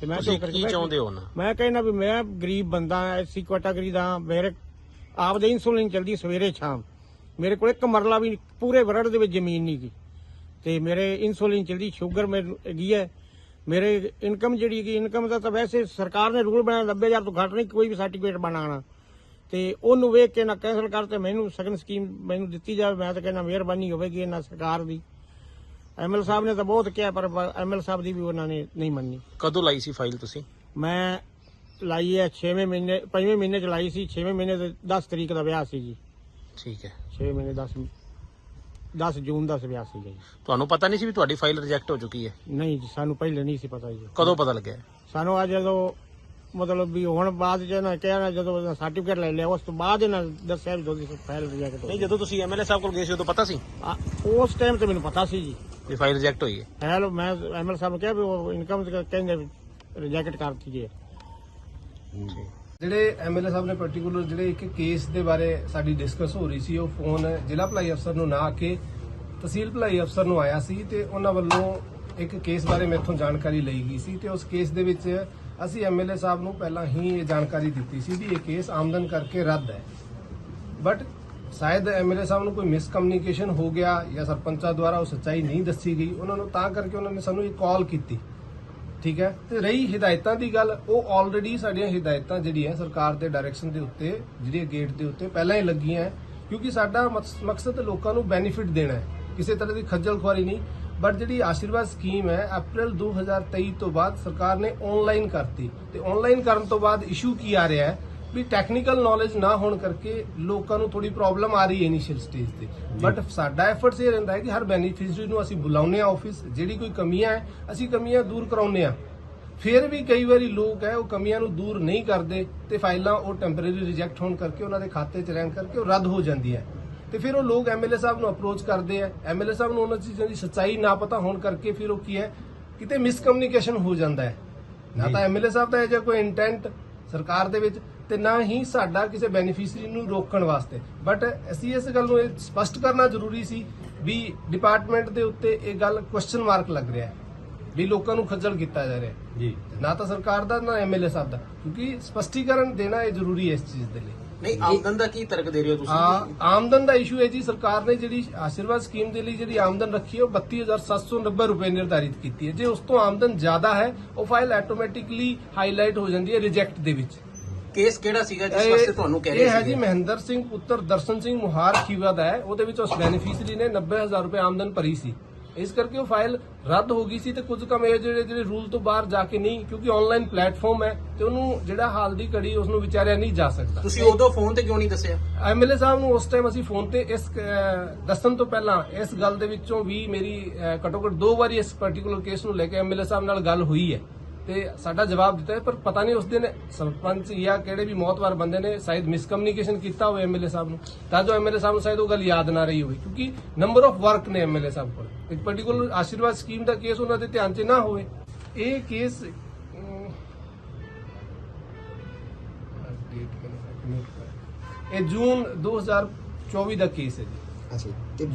ਤੇ ਮੈਂ ਤੁਸੀਂ ਕੀ ਚਾਹੁੰਦੇ ਹੋ ਨਾ ਮੈਂ ਕਹਿੰਦਾ ਵੀ ਮੈਂ ਗਰੀਬ ਬੰਦਾ ਐਸੀ ਕੈਟਾਗਰੀ ਦਾ ਮੇਰੇ ਆਪਦੇ ਇਨਸੂਲਿਨ ਚਲਦੀ ਸਵੇਰੇ ਸ਼ਾਮ। ਮੇਰੇ ਕੋਲ ਇੱਕ ਮਰਲਾ ਵੀ ਪੂਰੇ ਵਰਡ ਦੇ ਵਿੱਚ ਜ਼ਮੀਨ ਨਹੀਂ ਗਈ ਤੇ ਮੇਰੇ ਇਨਸੂਲਿਨ ਚਲਦੀ ਸ਼ੂਗਰ ਮੈਨੂੰ ਹੈਗੀ ਹੈ। ਮੇਰੇ ਇਨਕਮ ਜਿਹੜੀ ਹੈਗੀ ਇਨਕਮ ਦਾ ਤਾਂ ਵੈਸੇ ਸਰਕਾਰ ਨੇ ਰੂਲ ਬਣਾਇਆ 90000 ਤੋਂ ਘੱਟ ਨਹੀਂ ਕੋਈ ਵੀ ਸਰਟੀਫਿਕੇਟ ਬਣਾਉਣਾ। ਤੇ ਉਹਨੂੰ ਵੇਖ ਕੇ ਨਾ ਕੈਂਸਲ ਕਰਤੇ ਮੈਨੂੰ ਸਗਨ ਸਕੀਮ ਮੈਨੂੰ ਦਿੱਤੀ ਜਾਵੇ। ਮੈਂ ਤਾਂ ਕਹਿੰਦਾ ਮਿਹਰਬਾਨੀ ਹੋਵੇਗੀ ਇਹਨਾਂ ਸਰਕਾਰ ਦੀ। ਐਮਐਲ ਸਾਹਿਬ ਨੇ ਤਾਂ ਬਹੁਤ ਕਿਹਾ ਪਰ ਐਮਐਲ ਸਾਹਿਬ ਦੀ ਵੀ ਉਹਨਾਂ ਨੇ ਨਹੀਂ ਮੰਨੀ। ਕਦੋਂ ਲਾਈ ਸੀ ਫਾਈਲ ਤੁਸੀਂ? ਮੈਂ ਲਾਈ ਹੈ 6ਵੇਂ ਮਹੀਨੇ 5ਵੇਂ ਮਹੀਨੇ ਚ ਲਾਈ ਸੀ। 6ਵੇਂ ਮਹੀਨੇ ਦੇ 10 ਤਰੀਕ ਦਾ ਵਿਆਹ ਸੀ ਜੀ। ਠੀਕ ਹੈ। 6 ਮਹੀਨੇ 10 10 ਜੂਨ ਦਾ ਵਿਆਹ ਸੀਗਾ ਜੀ। ਤੁਹਾਨੂੰ ਪਤਾ ਨਹੀਂ ਸੀ ਵੀ ਤੁਹਾਡੀ ਫਾਈਲ ਰਿਜੈਕਟ ਹੋ ਚੁੱਕੀ ਹੈ? ਨਹੀਂ ਜੀ ਸਾਨੂੰ ਪਹਿਲੇ ਨਹੀਂ ਸੀ ਪਤਾ ਜੀ। ਕਦੋਂ ਪਤਾ ਲੱਗਿਆ? ਸਾਨੂੰ ਅੱਜ ਜਦੋਂ ਮਤਲਬ ਵੀ ਹੁਣ ਬਾਅਦ ਚ ਨਾ ਕਿਹਾ ਨਾ ਜਦੋਂ ਸਰਟੀਫਿਕੇਟ ਲੈ ਲਿਆ ਉਸ ਤੋਂ ਬਾਅਦ ਇਹਨਾਂ ਦੱਸਿਆ ਵੀ ਤੁਹਾਡੀ ਫਾਈਲ ਰਿਜੈਕਟ ਹੋ ਨਹੀਂ ਜਦੋਂ ਤੁਸੀਂ ਐਮਐਲਏ ਸਾਹਿਬ ਕੋਲ ਗਏ ਸੀ ਉਦੋਂ ਪਤਾ ਸੀ? ਆ, ਉਸ ਟਾਈਮ ਤੇ ਮੈਨੂੰ ਪਤਾ ਸੀ ਜੀ। ਵੀ ਫਾਈਲ ਰਿਜੈਕਟ ਹੋਈ ਹੈ। ਹੈਲੋ ਮੈਂ ਐਮਐਲ ਸਾਹਿਬ ਨੂੰ ਕਿਹਾ ਵੀ ਉਹ ਇਨਕਮ ਕਹਿੰਦੇ ਰਿਜੈਕਟ ਕਰ ਦਿੱਤੀ ਜਿਹੜੇ ਐਮਐਲਏ ਸਾਹਿਬ ਨੇ ਪਾਰਟਿਕੂਲਰ ਜਿਹੜੇ ਇੱਕ ਕੇਸ ਦੇ ਬਾਰੇ ਸਾਡੀ ਡਿਸਕਸ ਹੋ ਰਹੀ ਸੀ ਉਹ ਫੋਨ ਜ਼ਿਲ੍ਹਾ ਭਲਾਈ ਅਫਸਰ ਨੂੰ ਨਾ ਕੇ ਤਹਿਸੀਲ ਭਲਾਈ ਅਫਸਰ ਨੂੰ ਆਇਆ ਸੀ ਤੇ ਉਹਨਾਂ ਵੱਲੋਂ ਇੱਕ ਕੇਸ ਬਾਰੇ ਮੈਥੋਂ ਜਾਣਕਾਰੀ ਲਈ ਗਈ ਸੀ ਤੇ ਉਸ ਕੇਸ ਦੇ ਵਿੱਚ ਅਸੀਂ ਐਮਐਲਏ ਸਾਹਿਬ ਨੂੰ ਪਹਿਲਾਂ ਹੀ ਇਹ ਜਾਣਕਾਰੀ ਦਿੱਤੀ ਸੀ ਵੀ ਇਹ ਕੇਸ ਆਮਦਨ ਕਰਕੇ ਰੱਦ ਹੈ। ਬਟ ਸ਼ਾਇਦ ਐਮਐਲਏ ਸਾਹਿਬ ਨੂੰ ਕੋਈ ਮਿਸਕਮਿਊਨੀਕੇਸ਼ਨ ਹੋ ਗਿਆ ਜਾਂ ਸਰਪੰਚਾਂ ਦੁਆਰਾ ਉਹ ਸੱਚਾਈ ਨਹੀਂ ਦੱਸੀ ਗਈ ਉਹਨਾਂ ਨੂੰ ਤਾਂ ਕਰਕੇ ਉਹਨਾਂ ਨੇ ਸਾਨੂੰ ਇਹ ਕਾਲ ਕੀਤੀ। ਠੀਕ ਹੈ? ਤੇ ਰਹੀ ਹਦਾਇਤਾਂ ਦੀ ਗੱਲ ਉਹ ਆਲਰੇਡੀ ਸਾਡੀਆਂ ਹਦਾਇਤਾਂ ਜਿਹੜੀਆਂ ਸਰਕਾਰ ਦੇ ਡਾਇਰੈਕਸ਼ਨ ਦੇ ਉੱਤੇ ਜਿਹੜੀਆਂ ਗੇਟ ਦੇ ਉੱਤੇ ਪਹਿਲਾਂ ਹੀ ਲੱਗੀਆਂ ਹੈ, ਕਿਉਂਕਿ ਸਾਡਾ ਮਕਸ- ਮਕਸਦ ਲੋਕਾਂ ਨੂੰ ਬੈਨੀਫਿਟ ਦੇਣਾ ਹੈ। ਕਿਸੇ ਤਰ੍ਹਾਂ ਦੀ ਖੱਜਲ ਖੁਆਰੀ ਨਹੀਂ। ਬਟ ਜਿਹੜੀ ਆਸ਼ੀਰਵਾਦ ਸਕੀਮ ਹੈ ਅਪ੍ਰੈਲ 2023 ਤੋਂ ਬਾਅਦ ਸਰਕਾਰ ਨੇ ਆਨਲਾਈਨ ਕਰਤੀ। ਤੇ ਆਨਲਾਈਨ ਕਰਨ ਤੋਂ ਬਾਅਦ ਇਸ਼ੂ ਕੀ ਆ ਰਿਹਾ ਹੈ? ਵੀ ਟੈਕਨੀਕਲ ਨੌਲੇਜ ਨਾ ਹੋਣ ਕਰਕੇ ਲੋਕਾਂ ਨੂੰ ਥੋੜੀ ਪ੍ਰੋਬਲਮ ਆ ਰਹੀ ਹੈ ਇਨੀਸ਼ੀਅਲ ਸਟੇਜ ਤੇ। ਬਟ ਸਾਡਾ ਐਫਰਟਸ ਇਹ ਰਹਿੰਦਾ ਹੈ ਕਿ ਹਰ ਬੈਨੀਫਿਸ਼ਰੀ ਨੂੰ ਅਸੀਂ ਬੁਲਾਉਂਦੇ ਆ ਆਫਿਸ ਜਿਹੜੀ ਕੋਈ ਕਮੀਆਂ ਹੈ ਅਸੀਂ ਕਮੀਆਂ ਦੂਰ ਕਰਾਉਂਦੇ ਆ ਫਿਰ ਵੀ ਕਈ ਵਾਰੀ ਲੋਕ ਹੈ ਉਹ ਕਮੀਆਂ ਨੂੰ ਦੂਰ ਨਹੀਂ ਕਰਦੇ ਤੇ ਫਾਈਲਾਂ ਉਹ ਟੈਂਪਰੇਰੀ ਰਿਜੈਕਟ ਹੋਣ ਕਰਕੇ ਉਹਨਾਂ ਦੇ ਖਾਤੇ 'ਚ ਰਹਿਣ ਕਰਕੇ ਉਹ ਰੱਦ ਹੋ ਜਾਂਦੀਆਂ ਤੇ ਫਿਰ ਉਹ ਲੋਕ ਐਮਐਲਏ ਸਾਹਿਬ ਨੂੰ ਅਪਰੋਚ ਕਰਦੇ ਆ। ਐਮਐਲਏ ਸਾਹਿਬ ਨੂੰ ਉਹਨਾਂ ਚੀਜ਼ਾਂ ਦੀ ਸੱਚਾਈ ਨਾ ਪਤਾ ਹੋਣ ਕਰਕੇ ਫਿਰ ਉਹ ਕੀ ਹੈ? ਕਿਤੇ ਮਿਸਕਮਿਊਨੀਕੇਸ਼ਨ ਹੋ ਜਾਂਦਾ ਹੈ। ਨਾ ਤਾਂ ਐਮਐਲਏ ਸਾਹਿਬ ਦਾ ਇਹ ਜਿਹਾ ਕੋਈ ਇੰਟੈਂਟ ਸਰਕਾਰ ਦੇ ਵਿੱਚ ਤੇ ਨਾ ਹੀ ਸਾਡਾ ਕਿਸੇ ਬੈਨੀਫੀਸ਼ਰੀ ਨੂੰ ਰੋਕਣ ਵਾਸਤੇ। ਬਟ ਅਸੀਂ ਇਸ ਗੱਲ ਨੂੰ ਇਹ ਸਪਸ਼ਟ ਕਰਨਾ ਜ਼ਰੂਰੀ ਸੀ ਵੀ ਡਿਪਾਰਟਮੈਂਟ ਦੇ ਉੱਤੇ ਇਹ ਗੱਲ ਕੁਐਸਚਨ ਮਾਰਕ ਲੱਗ ਰਿਹਾ ਹੈ ਵੀ ਲੋਕਾਂ ਨੂੰ ਖੱਜਲ ਕੀਤਾ ਜਾ ਰਿਹਾ ਜੀ। ਨਾ ਤਾਂ ਸਰਕਾਰ ਦਾ ਨਾ ਐਮਐਲਏ ਸਾਹਿਬ ਦਾ। ਕਿਉਂਕਿ ਸਪਸ਼ਟੀਕਰਨ ਦੇਣਾ ਇਹ ਜ਼ਰੂਰੀ ਹੈ ਇਸ ਚੀਜ਼ ਦੇ ਲਈ। ਨਹੀਂ ਆਮਦਨ ਦਾ ਕੀ ਤਰਕ ਦੇ ਰਹੇ ਹੋ ਆ ਆਮਦਨ ਦਾ ਇਸ਼ੂ ਹੈ ਜੀ ਸਰਕਾਰ ਨੇ ਜਿਹੜੀ ਆਸ਼ੀਰਵਾਦ ਸਕੀਮ ਦੇ ਲਈ ਜਿਹੜੀ ਆਮਦਨ ਰੱਖੀ ਹੈ ਉਹ 32790 ਰੁਪਏ ਨਿਰਧਾਰਿਤ ਕੀਤੀ ਹੈ। ਜੇ ਉਸ ਤੋਂ ਆਮਦਨ ਜ਼ਿਆਦਾ ਹੈ ਉਹ ਫਾਈਲ ਆਟੋਮੈਟਿਕਲੀ ਹਾਈਲਾਈਟ ਹੋ ਜਾਂਦੀ ਹੈ ਰਿਜੈਕਟ ਦੇ ਵਿੱਚ। ਕੇਸ ਕਿਹੜਾ ਸੀਗਾ ਜਿਸ ਇਹ- ਵਾਸਤੇ ਤੁਹਾਨੂੰ ਕਹਿ ਇਹ ਰਹੇ ਹੈ ਸੀ ਜੀ ਮਹਿੰਦਰ ਸਿੰਘ ਪੁੱਤਰ ਦਰਸ਼ਨ ਸਿੰਘ ਮੁਹਾਰ ਖੀਵਾ ਦਾ ਹੈ ਉਹਦੇ ਵਿੱਚ ਉਸ ਬੈਨੀਫੀਸ਼ਰੀ ਨੇ 90000 ਰੁਪਏ ਆਮਦਨ ਭਰੀ ਸੀ। ਇਸ ਕਰਕੇ ਉਹ ਫਾਈਲ ਰੱਦ ਹੋ ਗਈ ਸੀ ਤੇ ਕੁਝ ਕਮ ਇਹ ਜਿਹੜੇ ਜਿਹੜੇ ਰੂਲ ਤੋਂ ਬਾਹਰ ਜਾ ਕੇ ਨਹੀਂ ਕਿਉਂਕਿ ਆਨਲਾਈਨ ਪਲੇਟਫਾਰਮ ਹੈ ਤੇ ਉਹਨੂੰ ਜਿਹੜਾ ਹਾਲ ਦੀ ਘੜੀ ਉਸ ਨੂੰ ਵਿਚਾਰਿਆ ਨਹੀਂ ਜਾ ਸਕਦਾ। ਤੁਸੀਂ ਉਦੋਂ ਫੋਨ ਤੇ ਕਿਉਂ ਨਹੀਂ ਦੱਸਿਆ? ਐਮਐਲਏ ਸਾਹਿਬ ਨੂੰ ਉਸ ਟਾਈਮ ਅਸੀਂ ਫੋਨ ਤੇ ਇਸ ਦੱਸਣ ਤੋਂ ਪਹਿਲਾਂ ਇਸ ਗੱਲ ਦੇ ਵਿੱਚੋਂ ਵੀ ਮੇਰੀ ਘੱਟੋ ਘੱਟ ਦੋ ਵਾਰੀ ਇਸ ਪਾਰਟਿਕੂਲਰ ਕੇਸ ਨੂੰ ਲੈ ਕੇ ਐਮਐਲਏ ਸਾਹਿਬ ਨਾਲ ਗੱਲ ਹੋਈ ਹੈ। ਤੇ ਸਾਡਾ ਜਵਾਬ ਦਿੱਤਾ ਪਰ ਪਤਾ ਨਹੀਂ ਉਸ ਦਿਨ ਸਰਪੰਚ ਜਾਂ ਕਿਹੜੇ ਵੀ ਮੌਤਵਾਰ ਬੰਦੇ ਨੇ ਸ਼ਾਇਦ ਮਿਸਕਮਿਊਨੀਕੇਸ਼ਨ ਕੀਤਾ ਹੋਵੇ ਐਮਐਲਏ ਸਾਹਿਬ ਨੂੰ। ਤਾਂ ਜੋ ਐਮਐਲਏ ਸਾਹਿਬ ਨੂੰ ਸ਼ਾਇਦ ਉਹ ਗੱਲ ਯਾਦ ਨਾ ਰਹੀ ਹੋਵੇ, ਕਿਉਂਕਿ ਨੰਬਰ ਆਫ ਵਰਕ ਨੇ ਐਮਐਲਏ ਸਾਹਿਬ ਕੋਲ। ਇੱਕ ਪਾਰਟਿਕੂਲਰ ਆਸ਼ੀਰਵਾਦ ਸਕੀਮ ਦਾ ਕੇਸ ਉਹਨਾਂ ਦੇ ਧਿਆਨ 'ਚ ਨਾ ਹੋਵੇ। ਇਹ ਕੇਸ ਇਹ ਜੂਨ 2024 ਦਾ ਕੇਸ ਹੈ ਜੀ। ਅੱਛਾ ਤੇ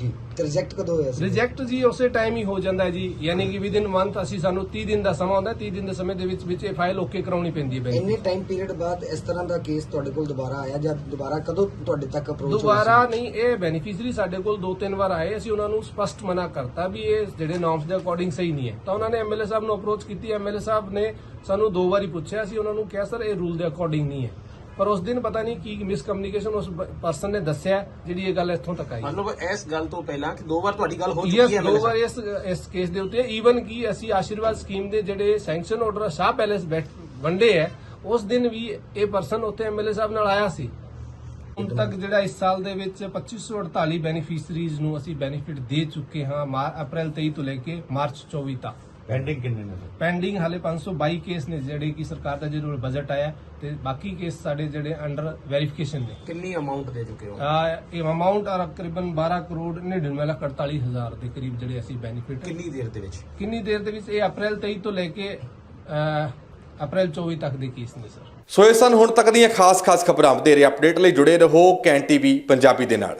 ਜੀ। ਤੇ ਰਿਜੈਕਟ ਕਦੋਂ ਹੋਇਆ ਸੀ? ਰਿਜੈਕਟ ਜੀ ਉਸੇ ਟਾਈਮ ਹੀ ਹੋ ਜਾਂਦਾ ਹੈ ਜੀ। ਯਾਨੀ ਕਿ ਵਿਦਿਨ ਮੰਥ ਅਸੀਂ ਸਾਨੂੰ 30 ਦਿਨ ਦਾ ਸਮਾਂ ਹੁੰਦਾ 30 ਦਿਨ ਦੇ ਸਮੇਂ ਦੇ ਵਿੱਚ ਵਿੱਚ ਇਹ ਫਾਈਲ ਓਕੇ ਕਰਾਉਣੀ ਪੈਂਦੀ ਹੈ ਬੈਂਕ ਇੰਨੇ ਟਾਈਮ ਪੀਰੀਅਡ ਬਾਅਦ ਇਸ ਤਰ੍ਹਾਂ ਦਾ ਕੇਸ ਤੁਹਾਡੇ ਕੋਲ ਦੁਬਾਰਾ ਆਇਆ ਜਾਂ ਦੁਬਾਰਾ ਕਦੋਂ ਤੁਹਾਡੇ ਤੱਕ ਅਪਰੋਚ ਦੁਬਾਰਾ ਨਹੀਂ ਇਹ ਬੈਨੀਫੀਸ਼ਰੀ ਸਾਡੇ ਕੋਲ ਦੋ ਤਿੰਨ ਵਾਰ ਆਏ। ਅਸੀਂ ਉਹਨਾਂ ਨੂੰ ਸਪਸ਼ਟ ਮਨਾ ਕਰਤਾ ਵੀ ਇਹ ਜਿਹੜੇ ਨਾਰਮਸ ਦੇ ਅਕੋਰਡਿੰਗ ਸਹੀ ਨਹੀਂ ਹੈ। ਤਾਂ ਉਹਨਾਂ ਨੇ ਐਮਐਲਏ ਸਾਹਿਬ ਨੂੰ ਅਪਰੋਚ ਕੀਤੀ। ਐਮਐਲਏ ਸਾਹਿਬ ਨੇ ਸਾਨੂੰ ਦੋ ਵਾਰੀ ਪੁੱਛਿਆ। ਸੀ ਉਹਨਾਂ ਨੂੰ ਕਿਹਾ ਸਰ ਇਹ ਰੂਲ ਦੇ ਅਕੋਰਡਿੰਗ ਨਹੀਂ ਹੈ। ਪਰ ਉਸ ਦਿਨ ਪਤਾ ਨਹੀਂ ਕੀ ਮਿਸਕਮਿਊਨੀਕੇਸ਼ਨ ਉਸ ਪਰਸਨ ਨੇ ਦੱਸਿਆ ਜਿਹੜੀ ਇਹ ਗੱਲ ਇੱਥੋਂ ਤੱਕ ਆਈ। ਮਤਲਬ ਇਸ ਗੱਲ ਤੋਂ ਪਹਿਲਾਂ ਕਿ ਦੋ ਵਾਰ ਤੁਹਾਡੀ ਗੱਲ ਹੋ ਚੁੱਕੀ ਹੈ ਦੋ ਵਾਰ ਇਸ ਇਸ ਕੇਸ ਦੇ ਉੱਤੇ। ਈਵਨ ਕਿ ਅਸੀਂ ਆਸ਼ੀਰਵਾਦ ਸਕੀਮ ਦੇ ਜਿਹੜੇ ਸੈਂਕਸ਼ਨ ਆਰਡਰ ਸ਼ਾਹ ਪੈਲੇਸ ਬੈਠ ਵੰਡੇ ਹੈ ਉਸ ਦਿਨ ਵੀ ਇਹ ਪਰਸਨ ਉੱਥੇ ਐਮਐਲਏ ਸਾਹਿਬ ਨਾਲ ਆਇਆ ਸੀ। ਹੁਣ ਤੱਕ ਜਿਹੜਾ ਇਸ ਸਾਲ ਦੇ ਵਿੱਚ 2548 ਬੈਨੀਫੀਸ਼ਰੀਜ਼ ਨੂੰ ਅਸੀਂ ਬੈਨੀਫਿਟ ਦੇ ਚੁੱਕੇ ਹਾਂ ਅਪ੍ਰੈਲ 23 ਤੋਂ ਲੈ ਕੇ ਮਾਰਚ 24 ਤੱਕ। ਪੈਂਡਿੰਗ ਕਿੰਨੇ ਨੇ ਪੈਂਡਿੰਗ ਹਾਲੇ 522 ਕੇਸ ਨੇ ਜਿਹੜੇ ਕਿ ਸਰਕਾਰ ਦਾ ਜਦੋਂ ਬਜਟ ਆਇਆ ਤੇ ਬਾਕੀ ਕੇਸ ਸਾਡੇ ਜਿਹੜੇ ਅੰਡਰ ਵੈਰੀਫਿਕੇਸ਼ਨ ਨੇ। ਕਿੰਨੀ ਅਮਾਉਂਟ ਦੇ ਚੁੱਕੇ ਹੋ? ਆ ਇਹ ਅਮਾਉਂਟ ਆ ਤਕਰੀਬਨ 12 ਕਰੋੜ 99 ਲੱਖ 48 ਹਜ਼ਾਰ ਦੇ ਕਰੀਬ ਜਿਹੜੇ ਅਸੀਂ ਬੈਨੀਫਿਟ ਕਿੰਨੀ ਦੇਰ ਦੇ ਵਿੱਚ? ਕਿੰਨੀ ਦੇਰ ਦੇ ਵਿੱਚ? ਇਹ ਅਪ੍ਰੈਲ 23 ਤੋਂ ਲੈ ਕੇ ਅਹ, ਅਪ੍ਰੈਲ 24 ਤੱਕ ਦੇ ਕੇਸ ਨੇ ਸਰ। ਸੋ ਇਹ ਸਨ ਹੁਣ ਤੱਕ ਦੀਆਂ ਖਾਸ-ਖਾਸ ਖਬਰਾਂ। ਵਧੇਰੇ ਅਪਡੇਟ ਲਈ ਜੁੜੇ ਰਹੋ ਕੈਨ ਟੀਵੀ ਪੰਜਾਬੀ ਦੇ ਨਾਲ।